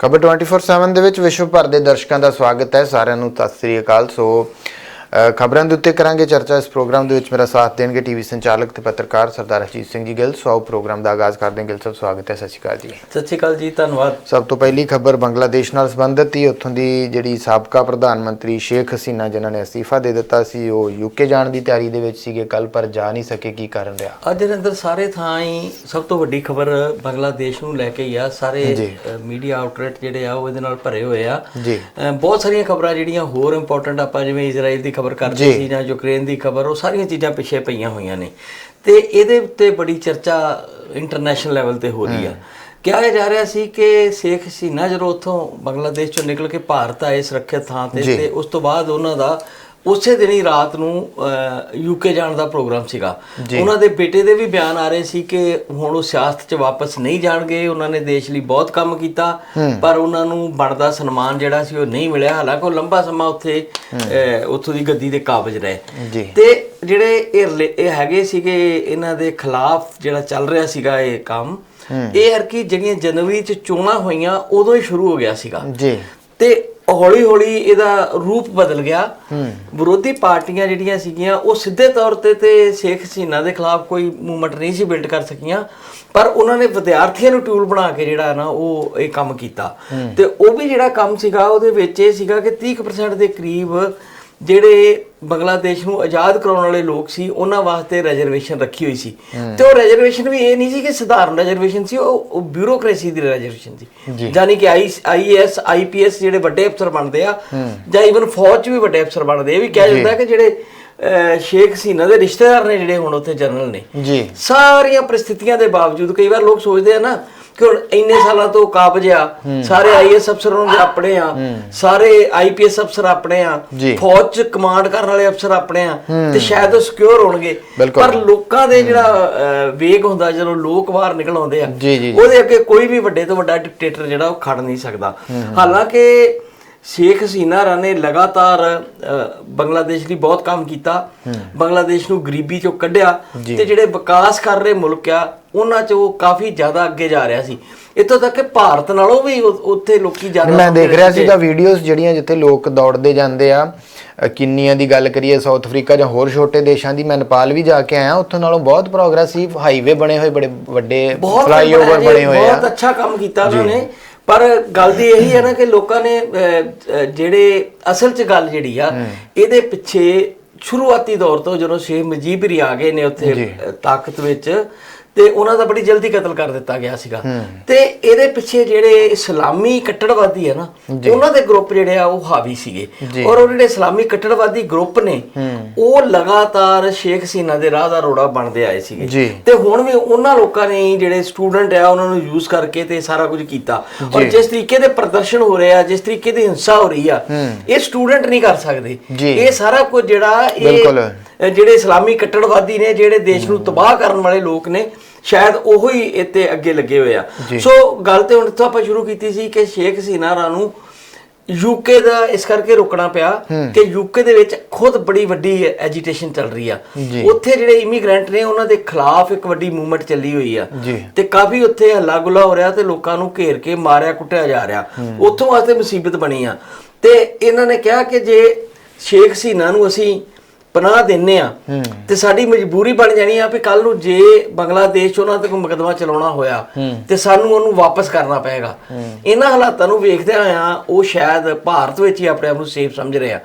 ਖਬਰ 24/7 ਦੇ ਵਿੱਚ ਵਿਸ਼ਵ ਭਰ ਦੇ ਦਰਸ਼ਕਾਂ ਦਾ ਸਵਾਗਤ ਹੈ। ਸਾਰਿਆਂ ਨੂੰ ਸਤਿ ਸ੍ਰੀ ਅਕਾਲ। ਸੋ ਖਬਰਾਂ ਦੇ ਉੱਤੇ ਕਰਾਂਗੇ ਚਰਚਾ। ਇਸ ਪ੍ਰੋਗਰਾਮ ਦੇ ਵਿੱਚ ਮੇਰਾ ਸਾਥ ਦੇਣਗੇ ਟੀਵੀ ਸੰਚਾਲਕ ਤੇ ਪੱਤਰਕਾਰ ਸਰਦਾਰ ਅਜੀਤ ਸਿੰਘ ਜੀ ਗਿੱਲ। ਸੋ ਆਓ ਪ੍ਰੋਗਰਾਮ ਦਾ ਆਗਾਜ਼ ਕਰਦੇ ਹਾਂ। ਗਿੱਲ ਸਾਹਿਬ ਸਵਾਗਤ ਹੈ। ਸਤਿ ਸ਼੍ਰੀ ਅਕਾਲ ਜੀ। ਸਤਿ ਸ਼੍ਰੀ ਅਕਾਲ ਜੀ। ਧੰਨਵਾਦ। ਸਭ ਤੋਂ ਪਹਿਲੀ ਖਬਰ ਬੰਗਲਾਦੇਸ਼ ਨਾਲ ਸੰਬੰਧਿਤ ਹੀ। ਉੱਥੋਂ ਦੀ ਜਿਹੜੀ ਸਾਬਕਾ ਪ੍ਰਧਾਨ ਮੰਤਰੀ ਸ਼ੇਖ ਹਸੀਨਾ ਜਿਨ੍ਹਾਂ ਨੇ ਅਸਤੀਫਾ ਦੇ ਦਿੱਤਾ ਸੀ ਉਹ ਯੂਕੇ ਜਾਣ ਦੀ ਤਿਆਰੀ ਦੇ ਵਿੱਚ ਸੀਗੇ। ਕੱਲ ਪਰ ਜਾ ਨਹੀਂ ਸਕੇ। ਕੀ ਕਾਰਨ ਰਿਹਾ? ਅੱਜ ਦੇ ਅੰਦਰ ਸਾਰੇ ਥਾਂ ਹੀ ਸਭ ਤੋਂ ਵੱਡੀ ਖਬਰ ਬੰਗਲਾਦੇਸ਼ ਨੂੰ ਲੈ ਕੇ ਹੀ ਆ। ਸਾਰੇ। ਮੀਡੀਆ ਆਊਟਲੈਟ ਜਿਹੜੇ ਆ ਉਹ ਇਹਦੇ ਨਾਲ ਭਰੇ ਹੋਏ ਆ। ਜੀ। ਬਹੁਤ ਸਾਰੀਆਂ ਖਬਰਾਂ ਜਿਹੜੀਆਂ ਹੋਰ ਇੰਪੋਰਟੈਂਟ ਆਪਾਂ ਜਿਵੇਂ ਇਜ਼ਰਾਈਲ ਦੀ ਖਬਰ ਕਰਦੇ। ਸੀ ਜਾਂ ਯੂਕਰੇਨ ਦੀ ਖਬਰ ਉਹ ਸਾਰੀਆਂ ਚੀਜ਼ਾਂ ਪਿੱਛੇ ਪਈਆਂ ਹੋਈਆਂ ਨੇ ਤੇ ਇਹਦੇ ਉੱਤੇ ਬੜੀ ਚਰਚਾ ਇੰਟਰਨੈਸ਼ਨਲ ਲੈਵਲ ਤੇ ਹੋ ਰਹੀ ਆ ਕਿਹਾ ਜਾ ਰਿਹਾ ਸੀ ਕਿ ਸ਼ੇਖ ਹਸੀਨਾ ਜਦੋਂ ਉੱਥੋਂ ਬੰਗਲਾਦੇਸ਼ ਚੋਂ ਨਿਕਲ ਕੇ ਭਾਰਤ ਆਏ ਸੁਰੱਖਿਅਤ ਥਾਂ ਤੇ। ਤੇ ਉਸ ਤੋਂ ਬਾਅਦ ਉਹਨਾਂ ਦਾ ਉਸੇ ਦਿਨ ਹੀ ਰਾਤ ਨੂੰ ਯੂਕੇ ਜਾਣ ਦਾ ਪ੍ਰੋਗਰਾਮ ਸੀਗਾ। ਉਹਨਾਂ ਦੇ ਬੇਟੇ ਦੇ ਵੀ ਬਿਆਨ ਆ ਰਹੇ ਸੀ ਕਿ ਹੁਣ ਉਹ ਸਿਆਸਤ 'ਚ ਵਾਪਸ ਨਹੀਂ ਜਾਣਗੇ। ਉਹਨਾਂ ਨੇ ਦੇਸ਼ ਲਈ ਬਹੁਤ ਕੰਮ ਕੀਤਾ ਪਰ ਉਹਨਾਂ ਨੂੰ ਬਣਦਾ ਸਨਮਾਨ ਜਿਹੜਾ ਸੀ ਉਹ ਨਹੀਂ ਮਿਲਿਆ। ਹਾਲਾਂਕਿ ਉਹ ਲੰਬਾ ਸਮਾਂ ਉੱਥੇ ਉੱਥੋਂ ਦੀ ਗੱਦੀ ਦੇ ਕਾਬਜ ਰਹੇ। ਤੇ ਜਿਹੜੇ ਇਹ ਹੈਗੇ ਸੀਗੇ ਇਹਨਾਂ ਦੇ ਖਿਲਾਫ ਜਿਹੜਾ ਚੱਲ ਰਿਹਾ ਸੀਗਾ ਇਹ ਕੰਮ ਇਹ ਹਰ ਕੀ ਜਿਹੜੀਆਂ ਜਨਵਰੀ 'ਚ ਚੋਣਾਂ ਹੋਈਆਂ ਉਦੋਂ ਹੀ ਸ਼ੁਰੂ ਹੋ ਗਿਆ ਸੀਗਾ। ਜੀ। ਤੇ ਹੌਲੀ ਹੌਲੀ ਇਹਦਾ ਰੂਪ ਬਦਲ ਗਿਆ। ਵਿਰੋਧੀ ਪਾਰਟੀਆਂ ਜਿਹੜੀਆਂ ਸੀਗੀਆਂ ਉਹ ਸਿੱਧੇ ਤੌਰ ਤੇ ਤੇ ਸ਼ੇਖ ਹਸੀਨਾ ਦੇ ਖਿਲਾਫ ਕੋਈ ਮੂਵਮੈਂਟ ਨਹੀਂ ਸੀ ਬਿਲਡ ਕਰ ਸਕੀਆਂ ਪਰ ਉਹਨਾਂ ਨੇ ਵਿਦਿਆਰਥੀਆਂ ਨੂੰ ਟੂਲ ਬਣਾ ਕੇ ਜਿਹੜਾ ਨਾ ਉਹ ਇਹ ਕੰਮ ਕੀਤਾ। ਤੇ ਉਹ ਵੀ ਜਿਹੜਾ ਕੰਮ ਸੀਗਾ ਉਹਦੇ ਵਿੱਚ ਇਹ ਸੀਗਾ ਕਿ 30% ਦੇ ਕਰੀਬ ਜਿਹੜੇ ਬੰਗਲਾਦੇਸ਼ ਨੂੰ ਆਜ਼ਾਦ ਕਰਾਉਣ ਵਾਲੇ ਲੋਕ ਸੀ ਉਹਨਾਂ ਵਾਸਤੇ ਰਿਜ਼ਰਵੇਸ਼ਨ ਰੱਖੀ ਹੋਈ ਸੀ। ਤੇ ਉਹ ਰਿਜ਼ਰਵੇਸ਼ਨ ਵੀ ਇਹ ਨਹੀਂ ਸੀ ਕਿ ਸਧਾਰਨ ਰਿਜ਼ਰਵੇਸ਼ਨ ਸੀ ਉਹ ਬਿਊਰੋਕ੍ਰੇਸੀ ਦੀ ਰਿਜ਼ਰਵੇਸ਼ਨ ਸੀ। ਯਾਨੀ ਕਿ ਆਈ ਆਈਐਸ ਆਈਪੀਐਸ ਜਿਹੜੇ ਵੱਡੇ ਅਫਸਰ ਬਣਦੇ ਆ ਜਾਂ ਇਵਨ ਫੌਜ 'ਚ ਵੀ ਵੱਡੇ ਅਫਸਰ ਬਣਦੇ ਇਹ ਵੀ ਕਿਹਾ ਜਾਂਦਾ ਕਿ ਜਿਹੜੇ ਸ਼ੇਖ ਹਸੀਨਾ ਦੇ ਰਿਸ਼ਤੇਦਾਰ ਨੇ ਜਿਹੜੇ ਹੁਣ ਉੱਥੇ ਜਨਰਲ ਨੇ। ਜੀ। ਸਾਰੀਆਂ ਪਰਿਸਥਿਤੀਆਂ ਦੇ ਬਾਵਜੂਦ ਕਈ ਵਾਰ ਲੋਕ ਸੋਚਦੇ ਆ ਨਾ ਕਿ ਹੁਣ ਇੰਨੇ ਸਾਲਾਂ ਤੋਂ ਕਾਬਜ ਆ ਸਾਰੇ ਆਈਐਸ ਅਫਸਰ ਦੇ ਆਪਣੇ ਆ ਸਾਰੇ ਆਈਪੀਐਸ ਅਫਸਰ ਆਪਣੇ ਆ। ਫੌਜ ਚ ਕਮਾਂਡ ਕਰਨ ਵਾਲੇ ਅਫਸਰ ਆਪਣੇ ਆ ਤੇ ਸ਼ਾਇਦ ਉਹ ਸਿਕਿਉਰ ਹੋਣਗੇ। ਪਰ ਲੋਕਾਂ ਦੇ ਜਿਹੜਾ ਵੇਗ ਹੁੰਦਾ ਜਦੋਂ ਲੋਕ ਬਾਹਰ ਨਿਕਲ ਆਉਂਦੇ ਆ। ਉਹਦੇ ਅੱਗੇ ਕੋਈ ਵੀ ਵੱਡੇ ਤੋਂ ਵੱਡਾ ਡਿਕਟੇਟਰ ਜਿਹੜਾ ਉਹ ਖੜ ਨਹੀਂ ਸਕਦਾ। ਹਾਲਾਂਕਿ ਸ਼ੇਖ ਹਸੀਨਾ ਰਾ ਨੇ ਲਗਾਤਾਰ ਬੰਗਲਾਦੇਸ਼ ਲਈ ਬਹੁਤ ਕੰਮ ਕੀਤਾ। ਬੰਗਲਾਦੇਸ਼ ਨੂੰ ਗਰੀਬੀ ਚੋਂ ਕੱਢਿਆ ਤੇ ਜਿਹੜੇ ਵਿਕਾਸ ਕਰ ਰਹੇ ਮੁਲਕ ਆ ਉਹਨਾਂ 'ਚ ਉਹ ਕਾਫੀ ਜ਼ਿਆਦਾ ਅੱਗੇ ਜਾ ਰਿਹਾ ਸੀ। ਇੱਥੋਂ ਤੱਕ ਕਿ ਭਾਰਤ ਨਾਲੋਂ ਵੀ ਉੱਥੇ ਲੋਕੀ ਜ਼ਿਆਦਾ ਮੈਂ ਦੇਖ ਰਿਹਾ ਸੀਗਾ ਵੀਡੀਓਜ਼ ਜਿਹੜੀਆਂ ਜਿੱਥੇ ਲੋਕ ਦੌੜਦੇ ਜਾਂਦੇ ਆ ਕਿੰਨੀਆਂ ਦੀ ਗੱਲ ਕਰੀਏ ਸਾਊਥ ਅਫਰੀਕਾ ਜਾਂ ਹੋਰ ਛੋਟੇ ਦੇਸ਼ਾਂ ਦੀ ਮੈਂ ਨੇਪਾਲ ਵੀ ਜਾ ਕੇ ਆਇਆ ਉੱਥੋਂ ਨਾਲੋਂ ਬਹੁਤ ਪ੍ਰੋਗਰੈਸਿਵ ਹਾਈਵੇ ਬਣੇ ਹੋਏ ਬੜੇ ਵੱਡੇ ਬਹੁਤ ਫਲਾਈਓਵਰ ਬਣੇ ਹੋਏ ਬਹੁਤ ਆ ਅੱਛਾ ਕੰਮ ਕੀਤਾ ਉਹਨਾਂ ਨੇ। ਪਰ ਗੱਲ ਦੀ ਇਹੀ ਹੈ ਨਾ ਕਿ ਲੋਕਾਂ ਨੇ ਜਿਹੜੇ ਅਸਲ 'ਚ ਗੱਲ ਜਿਹੜੀ ਆ ਇਹਦੇ ਪਿੱਛੇ ਸ਼ੁਰੂਆਤੀ ਦੌਰ ਤੋਂ ਜਦੋਂ ਸ਼ੇਖ ਮੁਜੀਬਰੀ ਆ ਗਏ ਨੇ ਉੱਥੇ ਤਾਕਤ ਵਿੱਚ ਤੇ ਉਹਨਾਂ ਦਾ ਬੜੀ ਜਲਦੀ ਕਤਲ ਕਰ ਦਿੱਤਾ ਗਿਆ ਸੀਗਾ। ਤੇ ਇਹਦੇ ਪਿੱਛੇ ਜਿਹੜੇ ਇਸਲਾਮੀ ਕੱਟੜਵਾਦੀ ਹੈ ਨਾ ਉਹਨਾਂ ਦੇ ਗਰੁੱਪ ਜਿਹੜੇ ਆ ਉਹ ਹਾਵੀ ਸੀਗੇ। ਔਰ ਉਹ ਜਿਹੜੇ ਇਸਲਾਮੀ ਕੱਟੜਵਾਦੀ ਗਰੁੱਪ ਨੇ ਉਹ ਲਗਾਤਾਰ ਸ਼ੇਖ ਹਸੀਨਾ ਦੇ ਰਾਹ ਦਾ ਰੋੜਾ ਬਣਦੇ ਆਏ ਸੀਗੇ। ਤੇ ਹੁਣ ਵੀ ਉਹਨਾਂ ਲੋਕਾਂ ਨੇ ਜਿਹੜੇ ਸਟੂਡੈਂਟ ਆ ਉਹਨਾਂ ਨੂੰ ਯੂਜ਼ ਕਰਕੇ ਤੇ ਸਾਰਾ ਕੁਝ ਕੀਤਾ। ਔਰ ਜਿਸ ਤਰੀਕੇ ਦੇ ਪ੍ਰਦਰਸ਼ਨ ਹੋ ਰਹੇ ਆ ਜਿਸ ਤਰੀਕੇ ਦੀ ਹਿੰਸਾ ਹੋ ਰਹੀ ਆ ਇਹ ਸਟੂਡੈਂਟ ਨਹੀਂ ਕਰ ਸਕਦੇ। ਇਹ ਸਾਰਾ ਕੁਝ ਜਿਹੜਾ ਇਹ ਜਿਹੜੇ ਇਸਲਾਮੀ ਕੱਟੜਵਾਦੀ ਨੇ ਜਿਹੜੇ ਦੇਸ਼ ਨੂੰ ਤਬਾਹ ਕਰਨ ਵਾਲੇ ਲੋਕ ਨੇ ਸ਼ਾਇਦ ਉਹੋ ਹੀ ਇੱਥੇ ਅੱਗੇ ਲੱਗੇ ਹੋਏ ਆ। ਸੋ ਗੱਲ ਤੇ ਹੁਣ ਇੱਥੋਂ ਆਪਾਂ ਸ਼ੁਰੂ ਕੀਤੀ ਸੀ ਕਿ ਸ਼ੇਖ ਹਸੀਨਾ ਰਾ ਨੂੰ ਯੂਕੇ ਦਾ ਇਸ ਕਰਕੇ ਰੁਕਣਾ ਪਿਆ ਕਿ ਯੂਕੇ ਦੇ ਵਿੱਚ ਖੁਦ ਬੜੀ ਵੱਡੀ ਐਜੀਟੇਸ਼ਨ ਚੱਲ ਰਹੀ ਆ। ਉੱਥੇ ਜਿਹੜੇ ਇਮੀਗ੍ਰੈਂਟ ਨੇ ਉਹਨਾਂ ਦੇ ਖਿਲਾਫ ਇੱਕ ਵੱਡੀ ਮੂਵਮੈਂਟ ਚੱਲੀ ਹੋਈ ਆ। ਤੇ ਕਾਫੀ ਉੱਥੇ ਹੱਲਾ ਗੁੱਲਾ ਹੋ ਰਿਹਾ ਤੇ ਲੋਕਾਂ ਨੂੰ ਘੇਰ ਕੇ ਮਾਰਿਆ ਕੁੱਟਿਆ ਜਾ ਰਿਹਾ। ਉੱਥੋਂ ਵਾਸਤੇ ਮੁਸੀਬਤ ਬਣੀ ਆ। ਤੇ ਇਹਨਾਂ ਨੇ ਕਿਹਾ ਕਿ ਜੇ ਸ਼ੇਖ ਹਸੀਨਾ ਨੂੰ ਅਸੀਂ ਪਨਾਹ ਦਿੰਨੇ ਆ। ਤੇ ਸਾਡੀ ਮਜਬੂਰੀ ਬਣ ਜਾਣੀ ਆ ਵੀ ਕੱਲ ਨੂੰ ਜੇ ਬੰਗਲਾਦੇਸ਼ ਉਹਨਾਂ ਤੇ ਕੋਈ ਮੁਕਦਮਾ ਚਲਾਉਣਾ ਹੋਇਆ ਤੇ ਸਾਨੂੰ ਉਹਨੂੰ ਵਾਪਸ ਕਰਨਾ ਪਏਗਾ। ਇਹਨਾਂ ਹਾਲਾਤਾਂ ਨੂੰ ਵੇਖਦਿਆਂ ਆ ਉਹ ਸ਼ਾਇਦ ਭਾਰਤ ਵਿੱਚ ਹੀ ਆਪਣੇ ਆਪ ਨੂੰ ਸੇਫ ਸਮਝ ਰਹੇ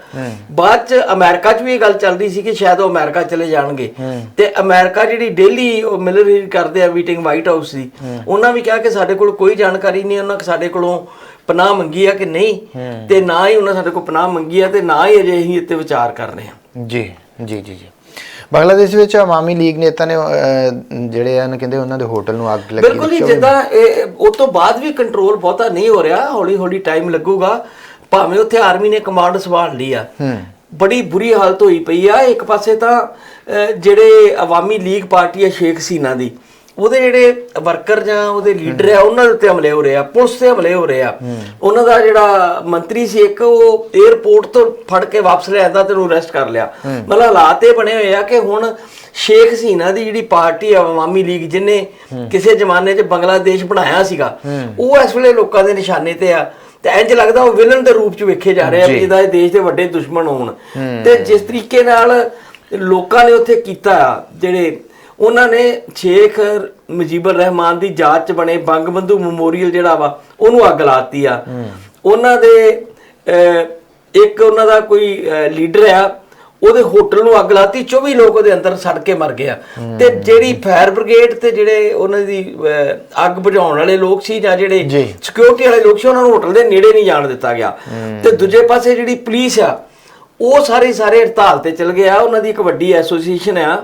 ਬਾਅਦ 'ਚ ਅਮਰੀਕਾ 'ਚ ਵੀ ਇਹ ਗੱਲ ਚੱਲਦੀ ਸੀ ਕਿ ਸ਼ਾਇਦ ਉਹ ਅਮਰੀਕਾ ਚਲੇ ਜਾਣਗੇ। ਤੇ ਅਮਰੀਕਾ ਜਿਹੜੀ ਡੇਲੀ ਉਹ ਮਿਲ ਰਹੀ ਕਰਦੇ ਆ ਮੀਟਿੰਗ ਵਾਈਟ ਹਾਊਸ ਦੀ ਉਹਨਾਂ ਵੀ ਕਿਹਾ ਕਿ ਸਾਡੇ ਕੋਲ ਕੋਈ ਜਾਣਕਾਰੀ ਨਹੀਂ ਉਹਨਾਂ ਸਾਡੇ ਕੋਲੋਂ ਪਨਾਹ ਮੰਗੀ ਆ ਕਿ ਨਹੀਂ। ਤੇ ਨਾ ਹੀ ਉਹਨਾਂ ਸਾਡੇ ਕੋਲ ਪਨਾਹ ਮੰਗੀ ਆ ਤੇ ਨਾ ਹੀ ਅਜੇ ਅਸੀਂ ਇੱਥੇ ਵਿਚਾਰ ਕਰ ਰਹੇ ਹਾਂ ਜੀ। ਜੀ ਜੀ ਜੀ। ਬੰਗਲਾਦੇਸ਼ ਵਿੱਚ ਆਵਾਮੀ ਲੀਗ ਨੇਤਾ ਨੇ ਜਿਹੜੇ ਆ ਨਾ ਕਹਿੰਦੇ ਉਹਨਾਂ ਦੇ ਹੋਟਲ ਨੂੰ ਅੱਗ ਲੱਗੀ ਬਿਲਕੁਲ ਹੀ ਜਿੱਦਾਂ ਇਹ ਉਹ ਤੋਂ ਬਾਅਦ ਵੀ ਕੰਟਰੋਲ ਬਹੁਤਾ ਨਹੀਂ ਹੋ ਰਿਹਾ। ਹੌਲੀ ਹੌਲੀ ਟਾਈਮ ਲੱਗੂਗਾ। ਭਾਵੇਂ ਉੱਥੇ ਆਰਮੀ ਨੇ ਕਮਾਂਡ ਸੰਭਾਲ ਲਈ ਆ। ਬੜੀ ਬੁਰੀ ਹਾਲਤ ਹੋਈ ਪਈ ਆ। ਇੱਕ ਪਾਸੇ ਤਾਂ ਜਿਹੜੇ ਆਵਾਮੀ ਲੀਗ ਪਾਰਟੀ ਆ ਸ਼ੇਖ ਹਸੀਨਾ ਦੀ ਉਹਦੇ ਜਿਹੜੇ ਵਰਕਰ ਜਾਂ ਉਹਦੇ ਲੀਡਰ ਆ ਉਹਨਾਂ ਦੇ ਉੱਤੇ ਹਮਲੇ ਹੋ ਰਹੇ ਆ ਪੁਲਿਸ ਤੇ ਹਮਲੇ ਹੋ ਰਹੇ ਆ। ਉਹਨਾਂ ਦਾ ਜਿਹੜਾ ਮੰਤਰੀ ਸੀ ਇੱਕ ਉਹ 에어ਪੋਰਟ ਤੋਂ ਫੜ ਕੇ ਵਾਪਸ ਲਿਆਂਦਾ ਤੇ ਉਹਨੂੰ ਅਰੈਸਟ ਕਰ ਲਿਆ। ਮਤਲਬ ਹਾਲਾਤ ਇਹ ਬਣੇ ਹੋਏ ਆ ਕਿ ਹੁਣ ਸ਼ੇਖ ਹਸੀਨਾ ਦੀ ਜਿਹੜੀ ਪਾਰਟੀ ਆ ਅਵਾਮੀ ਲੀਗ ਜਿਹਨੇ ਕਿਸੇ ਜ਼ਮਾਨੇ 'ਚ ਬੰਗਲਾਦੇਸ਼ ਬਣਾਇਆ ਸੀਗਾ ਉਹ ਇਸ ਵੇਲੇ ਲੋਕਾਂ ਦੇ ਨਿਸ਼ਾਨੇ ਤੇ ਆ। ਤੇ ਇੰਜ ਲੱਗਦਾ ਉਹ ਵਿਲਨ ਦੇ ਰੂਪ 'ਚ ਵੇਖੇ ਜਾ ਰਹੇ ਆ ਵੀ ਇਹਦਾ ਇਹ ਦੇਸ਼ ਦੇ ਵੱਡੇ ਦੁਸ਼ਮਣ ਹੋਣ। ਤੇ ਜਿਸ ਤਰੀਕੇ ਨਾਲ ਲੋਕਾਂ ਨੇ ਉੱਥੇ ਕੀਤਾ ਜਿਹੜੇ ਉਹਨਾਂ ਨੇ ਸ਼ੇਖ ਮੁਜੀਬੁਰ ਰਹਿਮਾਨ ਦੀ ਯਾਦ 'ਚ ਬਣੇ ਬੰਗਬੰਧੂ ਮੈਮੋਰੀਅਲ ਜਿਹੜਾ ਵਾ ਉਹਨੂੰ ਅੱਗ ਲਾਤੀ ਆ। ਉਹਨਾਂ ਦੇ ਇੱਕ ਉਹਨਾਂ ਦਾ ਕੋਈ ਲੀਡਰ ਆ ਉਹਦੇ ਹੋਟਲ ਨੂੰ ਅੱਗ ਲਾਤੀ 24 ਲੋਕ ਉਹਦੇ ਅੰਦਰ ਸੜ ਕੇ ਮਰ ਗਏ ਆ। ਤੇ ਜਿਹੜੀ ਫਾਇਰ ਬ੍ਰਿਗੇਡ ਤੇ ਜਿਹੜੇ ਉਹਨਾਂ ਦੀ ਅੱਗ ਬੁਝਾਉਣ ਵਾਲੇ ਲੋਕ ਸੀ ਜਾਂ ਜਿਹੜੇ। ਸਿਕਿਉਰਿਟੀ ਵਾਲੇ ਲੋਕ ਸੀ ਉਹਨਾਂ ਨੂੰ ਹੋਟਲ ਦੇ ਨੇੜੇ ਨਹੀਂ ਜਾਣ ਦਿੱਤਾ ਗਿਆ। ਤੇ ਦੂਜੇ ਪਾਸੇ ਜਿਹੜੀ ਪੁਲਿਸ ਆ ਉਹ ਸਾਰੇ ਸਾਰੇ ਹੜਤਾਲ ਤੇ ਚਲ ਗਿਆ ਉਹਨਾਂ ਦੀ ਇੱਕ ਵੱਡੀ ਐਸੋਸੀਏਸ਼ਨ ਆ।